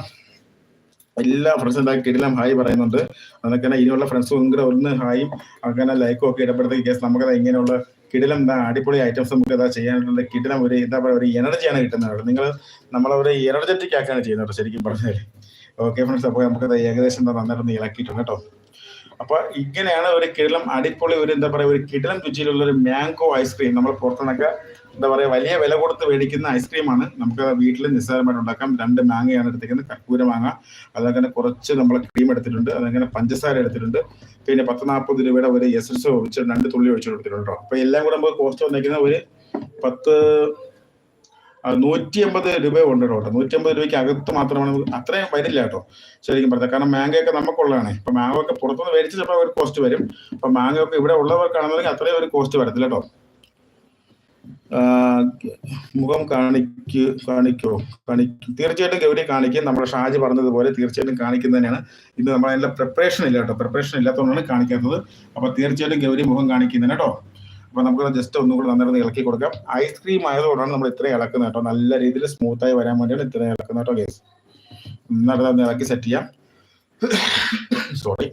എല്ലാ ഫ്രണ്ട്സും ഉണ്ടാക്കിയിട്ടെല്ലാം ഹായ് പറയുന്നുണ്ട്. അതൊക്കെ ഇനിയുള്ള ഫ്രണ്ട്സും കൂടെ ഒന്ന് ഹായും അങ്ങനെ ലൈക്കും ഒക്കെ ഇടപെടുത്തേക്ക് കേസ് നമുക്കത് ഇങ്ങനെയുള്ള കിടിലം അടിപൊളി ഐറ്റംസ് നമുക്ക് അതാ ചെയ്യാനുള്ള കിടിലം ഒരു എന്താ പറയുക ഒരു എനർജിയാണ് കിട്ടുന്നത് അവിടെ. നിങ്ങൾ നമ്മളെ ഒരു എനർജറ്റിക് ആക്കാണ് ചെയ്യുന്നത് ശരിക്കും പറഞ്ഞാൽ ഓക്കെ ഫ്രണ്ട്സ് അപ്പോൾ നമുക്ക് ഏകദേശം എന്താ നന്നായിട്ടൊന്ന് ഇളക്കിയിട്ടുണ്ട് കേട്ടോ. അപ്പൊ ഇങ്ങനെയാണ് ഒരു കിടലം അടിപൊളി ഒരു എന്താ പറയുക ഒരു കിടിലം രുചിയിലുള്ള ഒരു മാംഗോ ഐസ്ക്രീം നമ്മൾ പുറത്തുനിന്നൊക്കെ എന്താ പറയുക വലിയ വില കൊടുത്ത് മേടിക്കുന്ന ഐസ്ക്രീമാണ് നമുക്ക് വീട്ടിൽ നിസ്സാരമായിട്ട് ഉണ്ടാക്കാം. രണ്ട് മാങ്ങയാണ് എടുത്തിരിക്കുന്നത് കർപ്പൂര മാങ്ങ. അതങ്ങനെ കുറച്ച് നമ്മൾ ക്രീം എടുത്തിട്ടുണ്ട്. അതങ്ങനെ പഞ്ചസാര എടുത്തിട്ടുണ്ട്. പിന്നെ പത്ത് നാൽപ്പത് രൂപയുടെ ഒരു എസൻസ് ഒഴിച്ച് രണ്ട് തുള്ളി ഒഴിച്ച് കൊടുത്തിട്ടുണ്ട് കേട്ടോ അപ്പൊ എല്ലാം കൂടെ നമുക്ക് കോസ്റ്റ് വന്നിരിക്കുന്ന ഒരു പത്ത് നൂറ്റി അമ്പത് രൂപ ഉണ്ട് കേട്ടോ നൂറ്റി അമ്പത് രൂപയ്ക്ക് അകത്ത് മാത്രമാണ് അത്രയും വരില്ല കേട്ടോ ശരിക്കും പറഞ്ഞത് കാരണം മാങ്ങയൊക്കെ നമുക്കുള്ളതാണ്. ഇപ്പൊ മാങ്ങ ഒക്കെ പുറത്തുനിന്ന് മേടിച്ച് ചിലപ്പോൾ ഒരു കോസ്റ്റ് വരും. അപ്പൊ മാങ്ങയൊക്കെ ഇവിടെ ഉള്ളവർക്കാണെന്നുണ്ടെങ്കിൽ അത്രയും ഒരു കോസ്റ്റ് വരത്തില്ല കേട്ടോ മുഖം കാണിക്കു കാണിക്കോ കാണിക്കും. തീർച്ചയായിട്ടും ഗൗരി കാണിക്കും. നമ്മുടെ ഷാജി പറഞ്ഞതുപോലെ തീർച്ചയായിട്ടും കാണിക്കുന്നത് തന്നെയാണ്. ഇന്ന് നമ്മൾ അതിന്റെ പ്രിപ്പറേഷൻ ഇല്ല കേട്ടോ. പ്രിപ്പറേഷൻ ഇല്ലാത്തതുകൊണ്ടാണ് കാണിക്കാത്തത്. അപ്പൊ തീർച്ചയായിട്ടും ഗൗരി മുഖം കാണിക്കുന്നതിന് കേട്ടോ. അപ്പൊ നമുക്ക് ജസ്റ്റ് ഒന്നും കൂടെ നന്നായിട്ട് ഇളക്കി കൊടുക്കാം. ഐസ്ക്രീം ആയതുകൊണ്ടാണ് നമ്മൾ ഇത്രയും ഇളക്കുന്നത് കേട്ടോ. നല്ല രീതിയിൽ സ്മൂത്തായി വരാൻ വേണ്ടിയാണ് ഇത്രയും ഇളക്കുന്നത് കേട്ടോ ഗേസ് നന്നായിട്ട് ഇളക്കി സെറ്റ് ചെയ്യാം. സോറി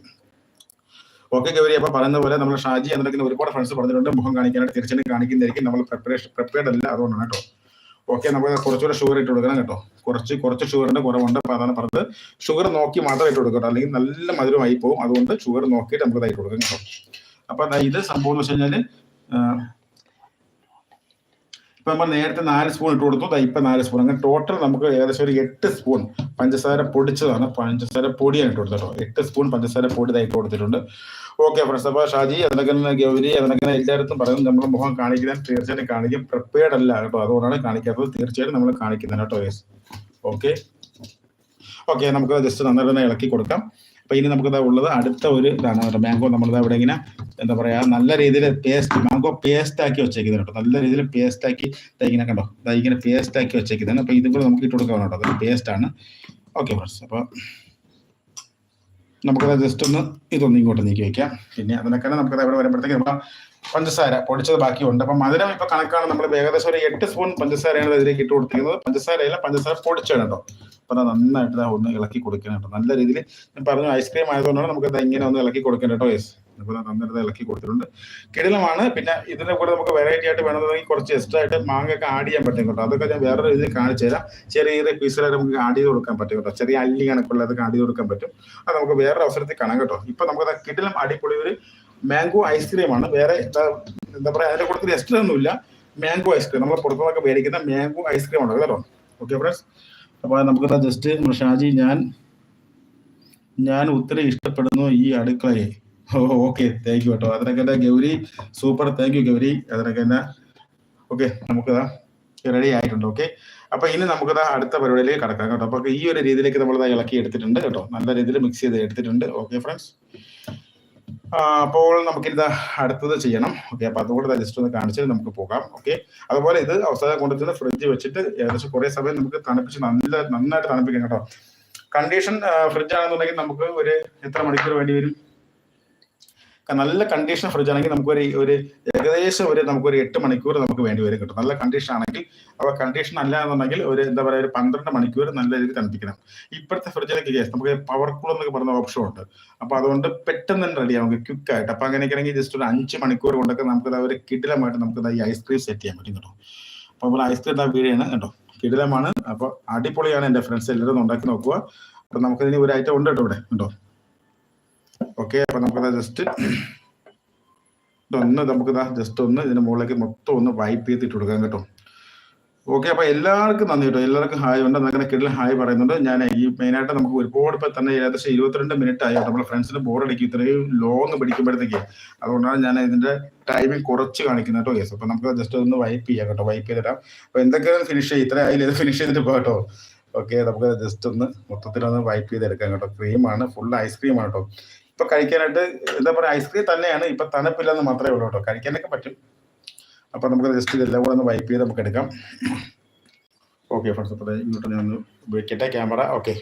ഓക്കെ ഗൗരി അപ്പൊ പറയുന്ന പോലെ നമ്മൾ ഷാജി എന്നൊക്കെ ഒരുപാട് ഫ്രണ്ട്സ് പറഞ്ഞിട്ടുണ്ട്. മുഖം കാണിക്കാനായിട്ട് തീർച്ചയായിട്ടും കാണിക്കുന്നതായിരിക്കും. നമ്മൾ പ്രിപ്പറേഷൻ പ്രിപ്പയർഡ് അല്ല. അതുകൊണ്ടാണ് കേട്ടോ. ഓക്കെ നമുക്ക് കുറച്ചുകൂടെ ഷുഗർ ഇട്ട് കൊടുക്കണം കേട്ടോ. കുറച്ച് കുറച്ച് ഷുഗറിന്റെ കുറവുണ്ട്. അപ്പൊ അതാണ് പറഞ്ഞത്. ഷുഗർ നോക്കി മാത്രം ഇട്ട് കൊടുക്കട്ടോ. അല്ലെങ്കിൽ നല്ല മധുരമായി പോകും അതുകൊണ്ട് ഷുഗർ നോക്കിയിട്ട് നമുക്ക് ഇതായിട്ട് കൊടുക്കാം കേട്ടോ. അപ്പൊ ഇത് സംഭവം എന്ന് വെച്ച് കഴിഞ്ഞാൽ ഇപ്പൊ നമ്മൾ നേരത്തെ നാല് സ്പൂൺ ഇട്ട് കൊടുത്തു. ഇപ്പൊ നാല് സ്പൂൺ അങ്ങനെ ടോട്ടൽ നമുക്ക് ഏകദേശം ഒരു എട്ട് സ്പൂൺ പഞ്ചസാര പൊടിച്ചതാണ്. പഞ്ചസാര പൊടിയാണ് ഇട്ട് കൊടുത്തത് എട്ട് സ്പൂൺ പഞ്ചസാര പൊടി ഇതായിട്ട് കൊടുത്തിട്ടുണ്ട്. ഓക്കെ ഫ്രണ്ട്സ് അപ്പൊ ഷാജി അതൊക്കെ ഗൗരി? അതൊക്കെ എല്ലായിടത്തും പറയുന്നത് നമ്മൾ മുഖം കാണിക്കാൻ തീർച്ചയായിട്ടും കാണിക്കും. പ്രിപ്പയർഡ് അല്ല കേട്ടോ. അതുകൊണ്ടാണ് കാണിക്കാത്തത്. തീർച്ചയായിട്ടും നമ്മൾ കാണിക്കുന്നത് കേട്ടോ യെസ് ഓക്കെ ഓക്കെ നമുക്ക് ജസ്റ്റ് നന്നായിട്ട് ഇളക്കി കൊടുക്കാം. അപ്പൊ ഇനി നമുക്ക് ഇതാ ഉള്ളത് അടുത്ത ഒരു ഇതാണ് മാംഗോ നമ്മളിത് ഇവിടെ ഇങ്ങനെ എന്താ പറയാ നല്ല രീതിയിൽ പേസ്റ്റ് മാംഗോ പേസ്റ്റ് ആക്കി വെച്ചേക്കുന്നത് കേട്ടോ. നല്ല രീതിയിൽ പേസ്റ്റ് ആക്കി ഇങ്ങനെ കണ്ടോ? ഇങ്ങനെ പേസ്റ്റ് ആക്കി വെച്ചേക്കുന്നതാണ് അപ്പൊ ഇതും കൂടെ നമുക്ക് ഇട്ട് കൊടുക്കാൻ കേട്ടോ. പേസ്റ്റ് ആണ്. ഓക്കെ ഫ്രണ്ട്സ് അപ്പൊ നമുക്കത് ജസ്റ്റ് ഒന്ന് ഇതൊന്ന് ഇങ്ങോട്ട് നീക്കി വെക്കാം. പിന്നെ അതിനൊക്കെ നമുക്കത് അവിടെ വരുമ്പോഴത്തേക്ക് നമ്മൾ പഞ്ചസാര പൊടിച്ചത് ബാക്കിയുണ്ട്. അപ്പം മധുരം ഇപ്പൊ കണക്കാണ്. നമ്മൾ ഏകദേശം ഒരു എട്ട് സ്പൂൺ പഞ്ചസാരയാണ് ഇതിലേക്ക് ഇട്ട് കൊടുത്തിരിക്കുന്നത്. പഞ്ചസാരയില്ല പഞ്ചസാര പൊടിച്ചാണ് കേട്ടോ. അപ്പൊ നന്നായിട്ട് ഒന്ന് ഇളക്കി കൊടുക്കണം കേട്ടോ. നല്ല രീതിയിൽ ഞാൻ പറഞ്ഞു ഐസ്ക്രീം ആയതുകൊണ്ടാണ് നമുക്ക് ഇങ്ങനെ ഒന്ന് ഇളക്കി കൊടുക്കണം കേട്ടോ യെസ് അപ്പോൾ നന്നായിട്ട് ഇളക്കി കൊടുത്തിട്ടുണ്ട്. കിടിലമാണ്. പിന്നെ ഇതിന്റെ കൂടെ നമുക്ക് വെറൈറ്റി ആയിട്ട് വേണമെന്നുണ്ടെങ്കിൽ കുറച്ച് എക്സ്ട്രാ ആയിട്ട് മാങ്ങ ഒക്കെ ആഡ് ചെയ്യാൻ പറ്റും കേട്ടോ. അതൊക്കെ ഞാൻ വേറെ രീതിയിൽ കാണിച്ചു തരാം. ചെറിയ ചെറിയ പീസിലായിട്ട് നമുക്ക് ആഡ് ചെയ്ത് കൊടുക്കാൻ പറ്റും കേട്ടോ. ചെറിയ അല്ലി കണക്കുള്ളത് ആഡ് ചെയ്ത് കൊടുക്കാൻ പറ്റും. അത് നമുക്ക് വേറെ അവസരത്തിൽ കാണാം കേട്ടോ. ഇപ്പൊ നമുക്ക് കിടിലം അടിപൊളി ഒരു മാംഗോ ഐസ്ക്രീമാണ്. വേറെ എന്താ പറയാ അതിന്റെ കൂട്ടത്തിൽ എക്സ്ട്രാ ഒന്നുമില്ല. Mango ice cream. നമ്മൾ പുറത്തുനിന്നൊക്കെ മേടിക്കുന്ന മാംഗോ ഐസ്ക്രീം ആണ് കേട്ടോ ഓക്കെ ഫ്രണ്ട്സ് അപ്പൊ നമുക്ക് ജസ്റ്റ് ഷാജി ഞാൻ ഞാൻ ഒത്തിരി ഇഷ്ടപ്പെടുന്നു ഈ അടുക്കളയെ. ഓക്കെ താങ്ക് യു കേട്ടോ. അതിനൊക്കെ തന്നെ Gauri super thank you Gauri. അതിനൊക്കെ തന്നെ ഓക്കെ നമുക്കിതാ റെഡി ആയിട്ടുണ്ട് ഓക്കെ അപ്പൊ ഇനി നമുക്ക് അടുത്ത പരിപാടിയിലേക്ക് കടക്കാം കേട്ടോ. അപ്പൊ ഈ ഒരു രീതിയിലേക്ക് നമ്മൾ ഇളക്കി എടുത്തിട്ടുണ്ട് കേട്ടോ. നല്ല രീതിയിൽ മിക്സ് ചെയ്ത് എടുത്തിട്ടുണ്ട് ഓക്കെ ഫ്രണ്ട്സ് അപ്പോൾ നമുക്കിത് അടുത്തത് ചെയ്യണം. ഓക്കെ അപ്പൊ അതുകൂടെ ജസ്റ്റ് ഒന്ന് കാണിച്ചിട്ട് നമുക്ക് പോകാം. ഓക്കെ അതുപോലെ ഇത് അവസാനം കൊണ്ടുവന്ന് ഫ്രിഡ്ജ് വെച്ചിട്ട് ഏകദേശം കുറെ സമയം നമുക്ക് തണുപ്പിച്ച് നല്ല നന്നായിട്ട് തണുപ്പിക്കണം കേട്ടോ. കണ്ടീഷൻ ഫ്രിഡ്ജ് ആണെന്നുണ്ടെങ്കിൽ നമുക്ക് ഒരു എത്ര മണിക്കൂർ വേണ്ടി വരും? നല്ല കണ്ടീഷൻ ഫ്രിഡ്ജ് ആണെങ്കിൽ നമുക്ക് ഒരു ഏകദേശം ഒരു നമുക്ക് ഒരു എട്ട് മണിക്കൂർ നമുക്ക് വേണ്ടി വരും കിട്ടും. നല്ല കണ്ടീഷൻ ആണെങ്കിൽ അപ്പോൾ കണ്ടീഷൻ അല്ല എന്നുണ്ടെങ്കിൽ ഒരു എന്താ പറയുക ഒരു പന്ത്രണ്ട് മണിക്കൂർ നല്ല രീതിയിൽ തണുപ്പിക്കണം. ഇപ്പോഴത്തെ ഫ്രിഡ്ജിലൊക്കെ കേസ് നമുക്ക് പവർ കൂൾ എന്നൊക്കെ പറഞ്ഞ ഓപ്ഷൻ ഉണ്ട്. അപ്പോൾ അതുകൊണ്ട് പെട്ടെന്ന് തന്നെ റെഡി ആവും. ക്വിക്ക് ആയിട്ട് അപ്പോൾ അങ്ങനെയൊക്കെ ആണെങ്കിൽ ജസ്റ്റ് ഒരു അഞ്ച് മണിക്കൂർ കൊണ്ടൊക്കെ നമുക്ക് ഒരു കിടിലമായിട്ട് നമുക്ക് ഈ ഐസ്ക്രീം സെറ്റ് ചെയ്യാൻ പറ്റും കേട്ടോ. അപ്പൊ നമ്മൾ ഐസ്ക്രീം ഇതാ വീഴാണ് കേട്ടോ. കിടിലമാണ്. അപ്പോൾ അടിപൊളിയാണ് എന്റെ ഫ്രണ്ട്സ് എല്ലാവരും ഉണ്ടാക്കി നോക്കുക. അപ്പൊ നമുക്ക് ഇനി ഒരു ഐറ്റം ഉണ്ട് കേട്ടോ ഇവിടെ. കേട്ടോ. ഓക്കെ അപ്പൊ നമുക്കത് ജസ്റ്റ് ഇതൊന്ന് നമുക്കിതാ ജസ്റ്റ് ഒന്ന് ഇതിന്റെ മുകളിലേക്ക് മൊത്തം ഒന്ന് വൈപ്പ് ചെയ്തിട്ട് കൊടുക്കാം കേട്ടോ. ഓക്കെ അപ്പൊ എല്ലാവർക്കും നന്ദി കേട്ടോ. എല്ലാവർക്കും ഹായ് ഉണ്ട്. അങ്ങനെ കിടലും ഹായ് പറയുന്നുണ്ട്. ഞാൻ ഈ മെയിനായിട്ട് നമുക്ക് ഒരുപാട് ഇപ്പൊ തന്നെ ഏകദേശം ഇരുപത്തിരണ്ട് മിനിറ്റ് ആയി നമ്മുടെ ഫ്രണ്ട്സിന് ബോർ അടിക്കും. ഇത്രയും ലോങ് പിടിക്കുമ്പോഴത്തേക്ക്. അതുകൊണ്ടാണ് ഞാൻ ഇതിന്റെ ടൈമിംഗ് കുറച്ച് കാണിക്കുന്നത് കേട്ടോ യെസ് അപ്പൊ നമുക്ക് ജസ്റ്റ് ഒന്ന് വൈപ്പ് ചെയ്യാം കേട്ടോ. വൈപ്പ് ചെയ്തിടാം. അപ്പൊ എന്തൊക്കെയാണ് ഫിനിഷ് ചെയ്യും ഇത്ര ആയില്ല ഫിനിഷ് ചെയ്തിട്ട് പോകട്ടോ കേട്ടോ. ഓക്കെ നമുക്ക് ജസ്റ്റ് ഒന്ന് മൊത്തത്തിലൊന്ന് വൈപ്പ് ചെയ്തെടുക്കാം കേട്ടോ. ക്രീമാണ് ഫുൾ ഐസ്ക്രീം ആണ് കേട്ടോ. ഇപ്പൊ കഴിക്കാനായിട്ട് എന്താ പറയാ ഐസ്ക്രീം തന്നെയാണ്. ഇപ്പൊ തണുപ്പില്ലെന്ന് മാത്രമേ ഉള്ളൂ കേട്ടോ. കഴിക്കാനൊക്കെ പറ്റും. അപ്പൊ നമുക്ക് ജസ്റ്റ് ഇതെല്ലാം കൂടെ ഒന്ന് വൈപ്പ് ചെയ്ത് നമുക്ക് എടുക്കാം. ഓക്കെ ഫ്രണ്ട്സ് അപ്പോൾ ഇങ്ങോട്ട് ഞാൻ ഒന്ന് ഉപയോഗിക്കട്ടെ ക്യാമറ ഓക്കെ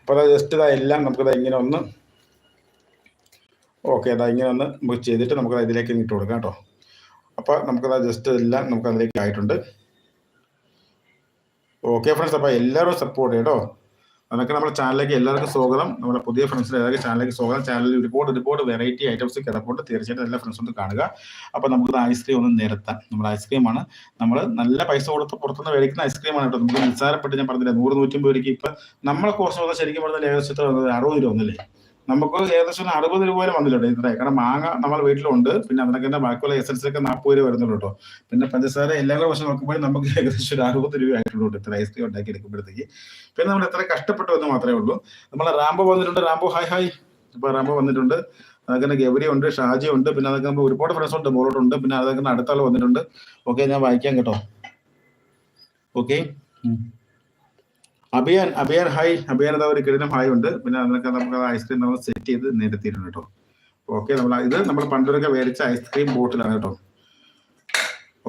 അപ്പോൾ അത് ജസ്റ്റ് ഇതാ എല്ലാം നമുക്കിത് ഇങ്ങനെ ഒന്ന് ഓക്കെ അതാ ഇങ്ങനെ ഒന്ന് നമുക്ക് ചെയ്തിട്ട് നമുക്ക് ഇതിലേക്ക് ഇട്ട് കൊടുക്കാം കേട്ടോ. അപ്പോൾ നമുക്കത് ജസ്റ്റ് എല്ലാം നമുക്ക് അതിലേക്ക് ആയിട്ടുണ്ട്. ഓക്കെ ഫ്രണ്ട്സ് അപ്പോൾ എല്ലാവരും സപ്പോർട്ട് ചെയ്യട്ടോ അതൊക്കെ നമ്മുടെ ചാനലിലേക്ക് എല്ലാവർക്കും സ്വാഗതം. നമ്മുടെ പുതിയ ഫ്രണ്ട്സിന് എല്ലാവർക്കും ചാനലിലേക്ക് സ്വാഗതം. ചാനലിൽ ഒരുപാട് ഒരുപാട് വെറൈറ്റി ഐറ്റംസ് കിടപ്പുണ്ട്. തീർച്ചയായിട്ടും എല്ലാ ഫ്രണ്ട്സും കാണുക. അപ്പോൾ നമുക്ക് ഐസ്ക്രീം ഒന്ന് നിരത്താം. നമ്മുടെ ഐസ്ക്രീമാണ് നമ്മൾ നല്ല പൈസ കൊടുത്ത് പുറത്തുനിന്ന് മേടിക്കുന്ന ഐസ്ക്രീമാണ് കേട്ടോ. നമുക്ക് നിസ്സാരപ്പെട്ട് ഞാൻ പറഞ്ഞില്ല നൂറ് നൂറ്റമ്പത് രൂപയ്ക്ക് ഇപ്പം നമ്മളെ കോസ്റ്റ് വന്നാൽ ശരിക്കും പറഞ്ഞാൽ ഏകദേശം? അറുപത് രൂപ ഒന്നല്ലേ നമുക്ക് ഏകദേശം അറുപത് രൂപ വന്നില്ല ഇത്ര. കാരണം മാങ്ങ നമ്മുടെ വീട്ടിലുണ്ട്. പിന്നെ അതിനൊക്കെ തന്നെ ബാക്കിയുള്ള ഒക്കെ നാൽപ്പത് രൂപ വരുന്നുള്ളൂ കേട്ടോ പിന്നെ പഞ്ചസാര എല്ലാ കൂടെ വശം നോക്കുമ്പോൾ നമുക്ക് ഏകദേശം ഒരു അറുപത് രൂപ ആയിട്ടുള്ളൂ ഇത്ര ഇത്ര ഐസ്ക്രീം ഉണ്ടാക്കി എടുക്കുമ്പോഴത്തേക്ക്. പിന്നെ നമ്മൾ എത്ര കഷ്ടപ്പെട്ടു എന്ന് മാത്രമേ ഉള്ളൂ. നമ്മളെ റാംബോ വന്നിട്ടുണ്ട്. റാംബോ ഹായ് ഹായ് ഇപ്പൊ റാംബോ വന്നിട്ടുണ്ട്. അതൊക്കെ ഗൗരി ഉണ്ട് ഷാജി ഉണ്ട്. പിന്നെ അതൊക്കെ നമ്മൾ ഒരുപാട് ഫ്രണ്ട്സ് ഉണ്ട്. മോളോട്ടുണ്ട് പിന്നെ അതൊക്കെ അടുത്ത ആൾ വന്നിട്ടുണ്ട്. ഓക്കെ ഞാൻ വായിക്കാം കേട്ടോ. ഓക്കെ. അഭിയാൻ അഭിയാൻ ഹായ് അഭിയാൻ അതാ ഒരു കിടിലം ഹായ് ഉണ്ട്. പിന്നെ അതിനൊക്കെ നമുക്ക് ഐസ്ക്രീം നമ്മൾ സെറ്റ് ചെയ്ത് നിരത്തിയിട്ടുണ്ട് കേട്ടോ. ഓക്കെ നമ്മൾ ഇത് നമ്മൾ പണ്ടൊരൊക്കെ മേടിച്ച ഐസ്ക്രീം ബോട്ടിലാണ് കേട്ടോ.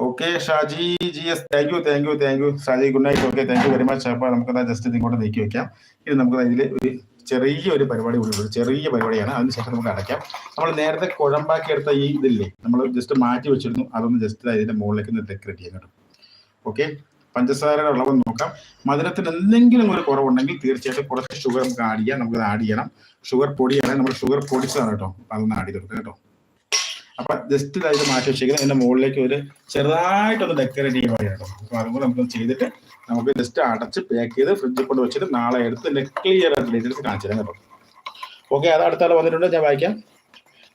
Okay Shaji G S thank you thank you thank you Shaji good night okay thank you very much അപ്പോൾ നമുക്ക് ജസ്റ്റ് ഇങ്ങോട്ട് നീക്കി വെക്കാം. ഇത് നമുക്ക് ഇതിൽ ഒരു ചെറിയ ഒരു പരിപാടി ഉള്ളൂ ചെറിയ പരിപാടിയാണ്. അതിനുശേഷം നമുക്ക് അടയ്ക്കാം. നമ്മൾ നേരത്തെ കുഴമ്പാക്കി എടുത്ത ഈ ഇതില്ലേ നമ്മൾ ജസ്റ്റ് മാറ്റി വെച്ചിരുന്നു. അതൊന്ന് ജസ്റ്റ് ഇതിന്റെ മുകളിലേക്ക് ഡെക്കറേറ്റ് ചെയ്യാൻ കേട്ടോ. ഓക്കെ പഞ്ചസാരയുടെ അളവ് നോക്കാം. മധുരത്തിന് എന്തെങ്കിലും ഒരു കുറവുണ്ടെങ്കിൽ തീർച്ചയായിട്ടും കുറച്ച് ഷുഗർ നമുക്ക് ആഡ് ചെയ്യാം നമുക്ക് ആഡ് ചെയ്യണം. ഷുഗർ പൊടിയാണ് നമ്മൾ ഷുഗർ പൊടിച്ചതാണ് കേട്ടോ. അതൊന്ന് ആഡ് ചെയ്ത് കൊടുക്കാം കേട്ടോ. അപ്പൊ ജസ്റ്റ് ഇത് മാറ്റി വെച്ചേക്കുന്നത്. എന്റെ മുകളിലേക്ക് ഒരു ചെറുതായിട്ടൊന്ന് ഡെക്കറേറ്റ് ചെയ്യാൻ കേട്ടോ. അപ്പൊ അതും കൂടെ നമുക്ക് ചെയ്തിട്ട് നമുക്ക് ജസ്റ്റ് അടച്ച് പാക്ക് ചെയ്ത് ഫ്രിഡ്ജിൽ കൊണ്ട് വെച്ചിട്ട് നാളെ എടുത്ത് ക്ലിയർ ആയിട്ട് ഡീറ്റെയിൽസ് കാണിച്ചു തരാം കേട്ടോ. ഓക്കെ അത് അടുത്താൾ വന്നിട്ടുണ്ട്. ഞാൻ വായിക്കാം.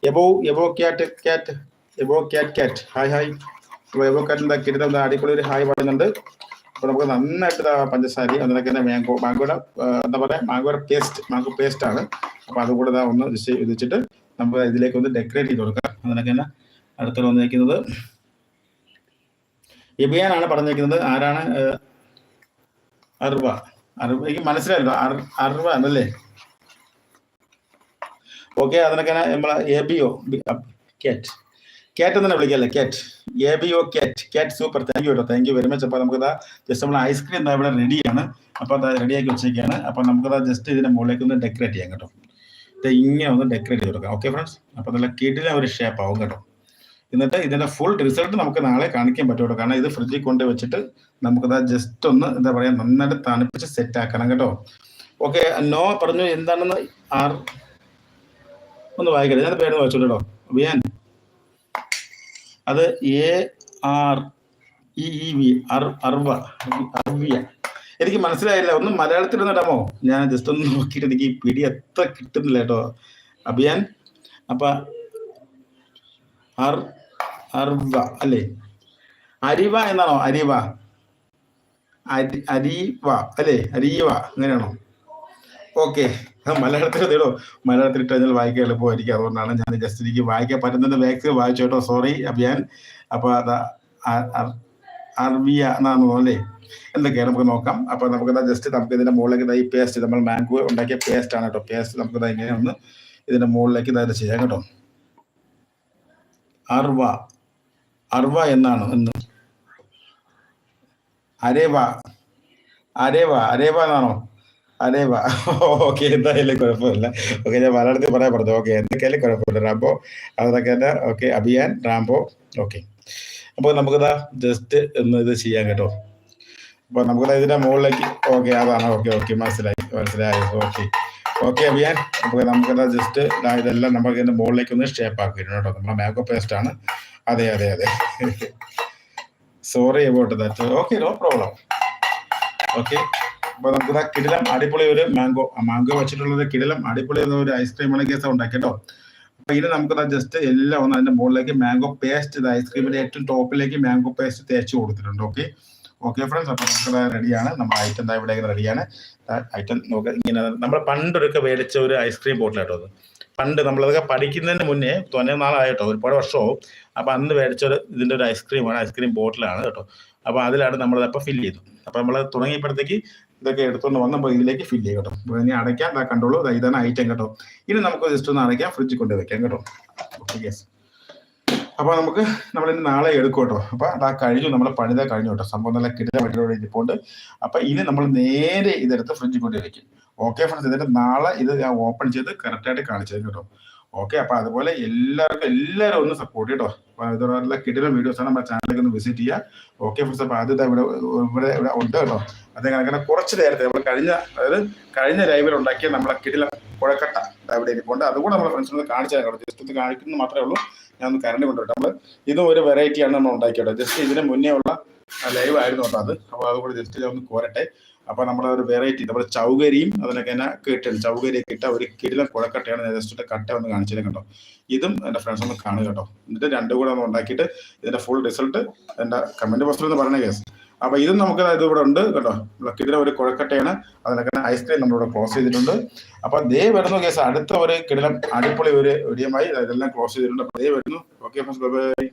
Above above cat cat above cat cat hi hi above cat എന്താ കിരുന്ന അടിപൊളി ഒരു ഹായ് പറയുന്നുണ്ട്. അപ്പോൾ നമുക്ക് നന്നായിട്ട് പഞ്ചസാരയും പഞ്ചസാരി അതിനൊക്കെ തന്നെ മാംഗോ മാംഗോയുടെ എന്താ പറയുക മാംഗോയുടെ പേസ്റ്റ് മാംഗോ പേസ്റ്റ് ആണ്. അപ്പോൾ അതും കൂടെ ദാ ഒന്ന് ഇത് വെച്ചിട്ട് നമുക്ക് ഇതിലേക്ക് ഒന്ന് ഡെക്കറേറ്റ് ചെയ്ത് കൊടുക്കാം. അതിനൊക്കെ തന്നെ അടുത്ത വന്നിരിക്കുന്നത് എബിയാനാണ് പറഞ്ഞിരിക്കുന്നത്. ആരാണ്? അറുവ. അർവ എനിക്ക് മനസ്സിലായല്ലോ. അറുവ എന്നല്ലേ ഓക്കെ അതിനൊക്കെ നമ്മളെ A B O cat cat തന്നെ വിളിക്കല്ലേ? കാറ്റ് A B O cat cat super thank you കേട്ടോ താങ്ക് യു വെരി മച്ച് അപ്പോൾ നമുക്ക് ജസ്റ്റ് നമ്മൾ ഐസ്ക്രീം ഇവിടെ റെഡിയാണ് അപ്പോൾ അത് റെഡിയാക്കി വെച്ചേക്കാണ്. അപ്പോൾ നമുക്കത് ജസ്റ്റ് ഇതിന്റെ മുകളിലേക്ക് ഒന്ന് ഡെക്കറേറ്റ് ചെയ്യാം കേട്ടോ. ഇത് ഇങ്ങനെ ഒന്ന് ഡെക്കറേറ്റ് ചെയ്ത് കൊടുക്കാം. ഓക്കെ ഫ്രണ്ട്സ് അപ്പോൾ നല്ല കിടില ഒരു ഷേപ്പ് ആവും കേട്ടോ. എന്നിട്ട് ഇതിന്റെ ഫുൾ റിസൾട്ട് നമുക്ക് നാളെ കാണിക്കാൻ പറ്റുള്ളൂ കാരണം ഇത് ഫ്രിഡ്ജിൽ കൊണ്ട് വെച്ചിട്ട് നമുക്കത് ജസ്റ്റ് ഒന്ന് എന്താ പറയാ നന്നായിട്ട് തണുപ്പിച്ച് സെറ്റ് ആക്കണം കേട്ടോ. ഓക്കെ നോ പറഞ്ഞു എന്താണെന്ന് ആർ ഒന്ന് വായിക്കട്ടെ. ഞാൻ പേര് വായിച്ചോളൂ കേട്ടോ. വിയാൻ അത് A R E E V അർ അർവ അർവ്യ. എനിക്ക് മനസ്സിലായില്ല ഒന്ന് മലയാളത്തിൽ ഒന്ന് ഇടാമോ ഞാൻ ജസ്റ്റ് ഒന്ന് നോക്കിയിട്ട് എനിക്ക് പിടി എത്ര കിട്ടുന്നില്ല കേട്ടോ. അഭിയാൻ അപ്പ അർ അർവ അല്ലേ? അരിവ എന്നാണോ? അരിവ. അരി അരീവ അല്ലേ? അരീവ അങ്ങനെയാണോ? ഓക്കെ മലയാളത്തിൽ തേടോ മലയാളത്തിൽ ഇട്ട് കഴിഞ്ഞാൽ വായിക്കാൻ എളുപ്പമായിരിക്കും. അതുകൊണ്ടാണ് ഞാൻ ജസ്റ്റ് എനിക്ക് വായിക്കാൻ പറ്റുന്ന മാക്സിമം വായിച്ചോട്ടോ സോറി അഭിയാൻ. അപ്പൊ അത് അർബിയ എന്നാണ് അല്ലേ? എന്തൊക്കെയാണ് നമുക്ക് നോക്കാം. അപ്പൊ നമുക്ക് ജസ്റ്റ് നമുക്ക് ഇതിന്റെ മുകളിലേക്ക് ഈ പേസ്റ്റ് നമ്മൾ മാംഗോ ഉണ്ടാക്കിയ പേസ്റ്റ് ആണ് കേട്ടോ. പേസ്റ്റ് നമുക്ക് ഇങ്ങനെ ഒന്ന് ഇതിന്റെ മുകളിലേക്ക് ഇതായിട്ട് ചെയ്യാം കേട്ടോ. അർവ. അർവ എന്നാണ് എന്ന് അരേവ. അരേവ. അരേവ എന്നാണോ? അരേവ ഓക്കെ എന്തായാലും കുഴപ്പമില്ല. ഓക്കെ ഞാൻ മലയാളത്തിൽ പറയാൻ പറഞ്ഞു. ഓക്കെ എന്തൊക്കെയായാലും കുഴപ്പമില്ല. റാംബോ അതൊക്കെ തന്നെ ഓക്കെ അഭിയാൻ റാംബോ ഓക്കെ. അപ്പോൾ നമുക്കിതാ ജസ്റ്റ് ഒന്ന് ഇത് ചെയ്യാം കേട്ടോ. അപ്പോൾ നമുക്കിതാ ഇതിന്റെ മുകളിലേക്ക് ഓക്കെ അതാണ്. ഓക്കെ ഓക്കെ മനസ്സിലായി മനസ്സിലായി. ഓക്കെ. ഓക്കെ അഭിയാൻ അപ്പോൾ നമുക്കിതാ ജസ്റ്റ് ഇതെല്ലാം നമുക്ക് ഇതിന്റെ മുകളിലേക്ക് ഒന്ന് ഷേപ്പ് ആക്കിയിരുന്നു കേട്ടോ. നമ്മുടെ മേക്കപ്പ് പേസ്റ്റ് ആണ്. അതെ അതെ അതെ. Sorry about that okay no problem okay. അപ്പൊ നമുക്ക് കിടിലം അടിപൊളി ഒരു മാംഗോ മാംഗോ വെച്ചിട്ടുള്ളത് കിടിലം അടിപൊളി ഒരു ഐസ്ക്രീം ആണ് കേസ് ഉണ്ടാക്കി കേട്ടോ. അപ്പൊ ഇനി നമുക്ക് ജസ്റ്റ് എല്ലാം ഒന്ന് അതിന്റെ മുകളിലേക്ക് മാംഗോ പേസ്റ്റ് ഐസ്ക്രീമിന്റെ ഏറ്റവും ടോപ്പിലേക്ക് മാംഗോ പേസ്റ്റ് തേച്ച് കൊടുത്തിട്ടുണ്ട് ഓക്കെ ഓക്കെ ഫ്രണ്ട്സ് അപ്പൊ നമുക്ക് റെഡിയാണ് നമ്മുടെ ഐറ്റം ഇവിടെ റെഡിയാണ് ഐറ്റം നോക്കുക ഇങ്ങനെ നമ്മൾ പണ്ടൊരുക്കെ മേടിച്ച ഒരു ഐസ്ക്രീം ബോട്ടിൽ കേട്ടോ അത്. പണ്ട് നമ്മളതൊക്കെ പഠിക്കുന്നതിന് മുന്നേ തൊന്നേ നാളായിട്ടോ ഒരുപാട് വർഷമാവും. അപ്പൊ അന്ന് മേടിച്ച ഒരു ഇതിന്റെ ഒരു ഐസ്ക്രീമാണ് ഐസ്ക്രീം ബോട്ടിലാണ് കേട്ടോ. അപ്പൊ അതിലാണ് നമ്മളത് അപ്പൊ ഫില്ല് ചെയ്തു അപ്പൊ നമ്മൾ തുടങ്ങിയപ്പോഴത്തേക്ക് ഇതൊക്കെ എടുത്തുകൊണ്ട് വന്നപ്പോൾ ഇതിലേക്ക് ഫില്ല് ചെയ്യും കേട്ടോ. ഇനി അടയ്ക്കാം ഇതാ കണ്ടോളൂ ഇതാണ് ഐറ്റം കേട്ടോ. ഇനി നമുക്ക് ജസ്റ്റ് ഒന്ന് അടയ്ക്കാം ഫ്രിഡ്ജിൽ കൊണ്ട് വെക്കാം കേട്ടോ. ഓക്കെ യെസ് അപ്പൊ നമുക്ക് നമ്മൾ ഇനി നാളെ എടുക്കും കേട്ടോ. അപ്പൊ അതാ കഴിഞ്ഞു നമ്മുടെ പണിത കഴിഞ്ഞു കേട്ടോ. സംഭവം നല്ല കിടില വണ്ടിയോടെ ഇരിപ്പുണ്ട് അപ്പൊ ഇനി നമ്മൾ നേരെ ഇതെടുത്ത് ഫ്രിഡ്ജിൽ കൊണ്ട് വെക്കും. ഓക്കെ ഫ്രണ്ട്സ് എന്നിട്ട് നാളെ ഇത് ഞാൻ ഓപ്പൺ ചെയ്ത് കറക്റ്റായിട്ട് കാണിച്ചു കേട്ടോ. ഓക്കെ അപ്പൊ അതുപോലെ എല്ലാവർക്കും എല്ലാവരും ഒന്ന് സപ്പോർട്ട് കേട്ടോ അപ്പൊ ഇതുപോലുള്ള കിടില വീഡിയോസ് ആണ് നമ്മുടെ ചാനലിലേക്ക് ഒന്ന് വിസിറ്റ് ചെയ്യുക ഓക്കെ ഫ്രണ്ട്സ് അപ്പൊ ആദ്യത്തെ ഇവിടെ ഇവിടെ ഇവിടെ ഉണ്ട് കേട്ടോ അതേ കണക്കിന് കുറച്ച് നേരത്തെ നമ്മൾ കഴിഞ്ഞ അതായത് കഴിഞ്ഞ ലൈവിൽ ഉണ്ടാക്കിയ നമ്മളെ കിടില കുഴക്കട്ട ഇവിടെ ഇരിപ്പുണ്ട്. അതുകൂടെ നമ്മുടെ ഫ്രണ്ട്സിനോട് കാണിച്ചു കേട്ടോ ജസ്റ്റ് ഒന്ന് കാണിക്കുന്നത് മാത്രമേ ഉള്ളൂ. ഞാൻ ഒന്ന് കറണ്ട് കൊണ്ടുവരട്ടെ നമ്മൾ ഇതും ഒരു വെറൈറ്റിയാണ് നമ്മൾ ഉണ്ടാക്കിയത് ജസ്റ്റ് ഇതിന് മുന്നേ ഉള്ള ലൈവ് ആയിരുന്നു കേട്ടോ അത്. അപ്പോൾ അതുകൂടെ ജസ്റ്റ് ഞാൻ ഒന്ന് കോരട്ടെ. അപ്പൊ നമ്മുടെ ഒരു വെറൈറ്റി നമ്മുടെ ചൗകരിയും അതിനൊക്കെ തന്നെ കിട്ടും ചൗകരിയൊക്കെ ഇട്ട ഒരു കിടിലം കുഴക്കട്ടയാണ് ജസ്റ്റ് കട്ട ഒന്ന് കാണിച്ചത് കേട്ടോ. ഇതും എന്റെ ഫ്രണ്ട്സ് ഒന്ന് കാണുക കേട്ടോ. എന്നിട്ട് രണ്ടും കൂടെ ഒന്ന് ഉണ്ടാക്കിയിട്ട് ഇതിന്റെ ഫുൾ റിസൾട്ട് എന്റെ കമന്റ് ബോക്സിൽ എന്ന് പറഞ്ഞ കേസ് അപ്പൊ ഇതും നമുക്ക് ഇത് ഇവിടെ ഉണ്ട് കേട്ടോ. കിടിലം ഒരു കുഴക്കട്ടയാണ്. അതിനൊക്കെ ഐസ്ക്രീം നമ്മളിവിടെ ക്ലോസ് ചെയ്തിട്ടുണ്ട്. അപ്പൊ ദേ വരുന്നു കേസ് അടുത്ത ഒരു കിടിലം അടിപൊളി ഒരു വീഡിയോമായി ഇതെല്ലാം ക്ലോസ് ചെയ്തിട്ടുണ്ട്. അപ്പൊ ദേ വരുന്നു. Okay bye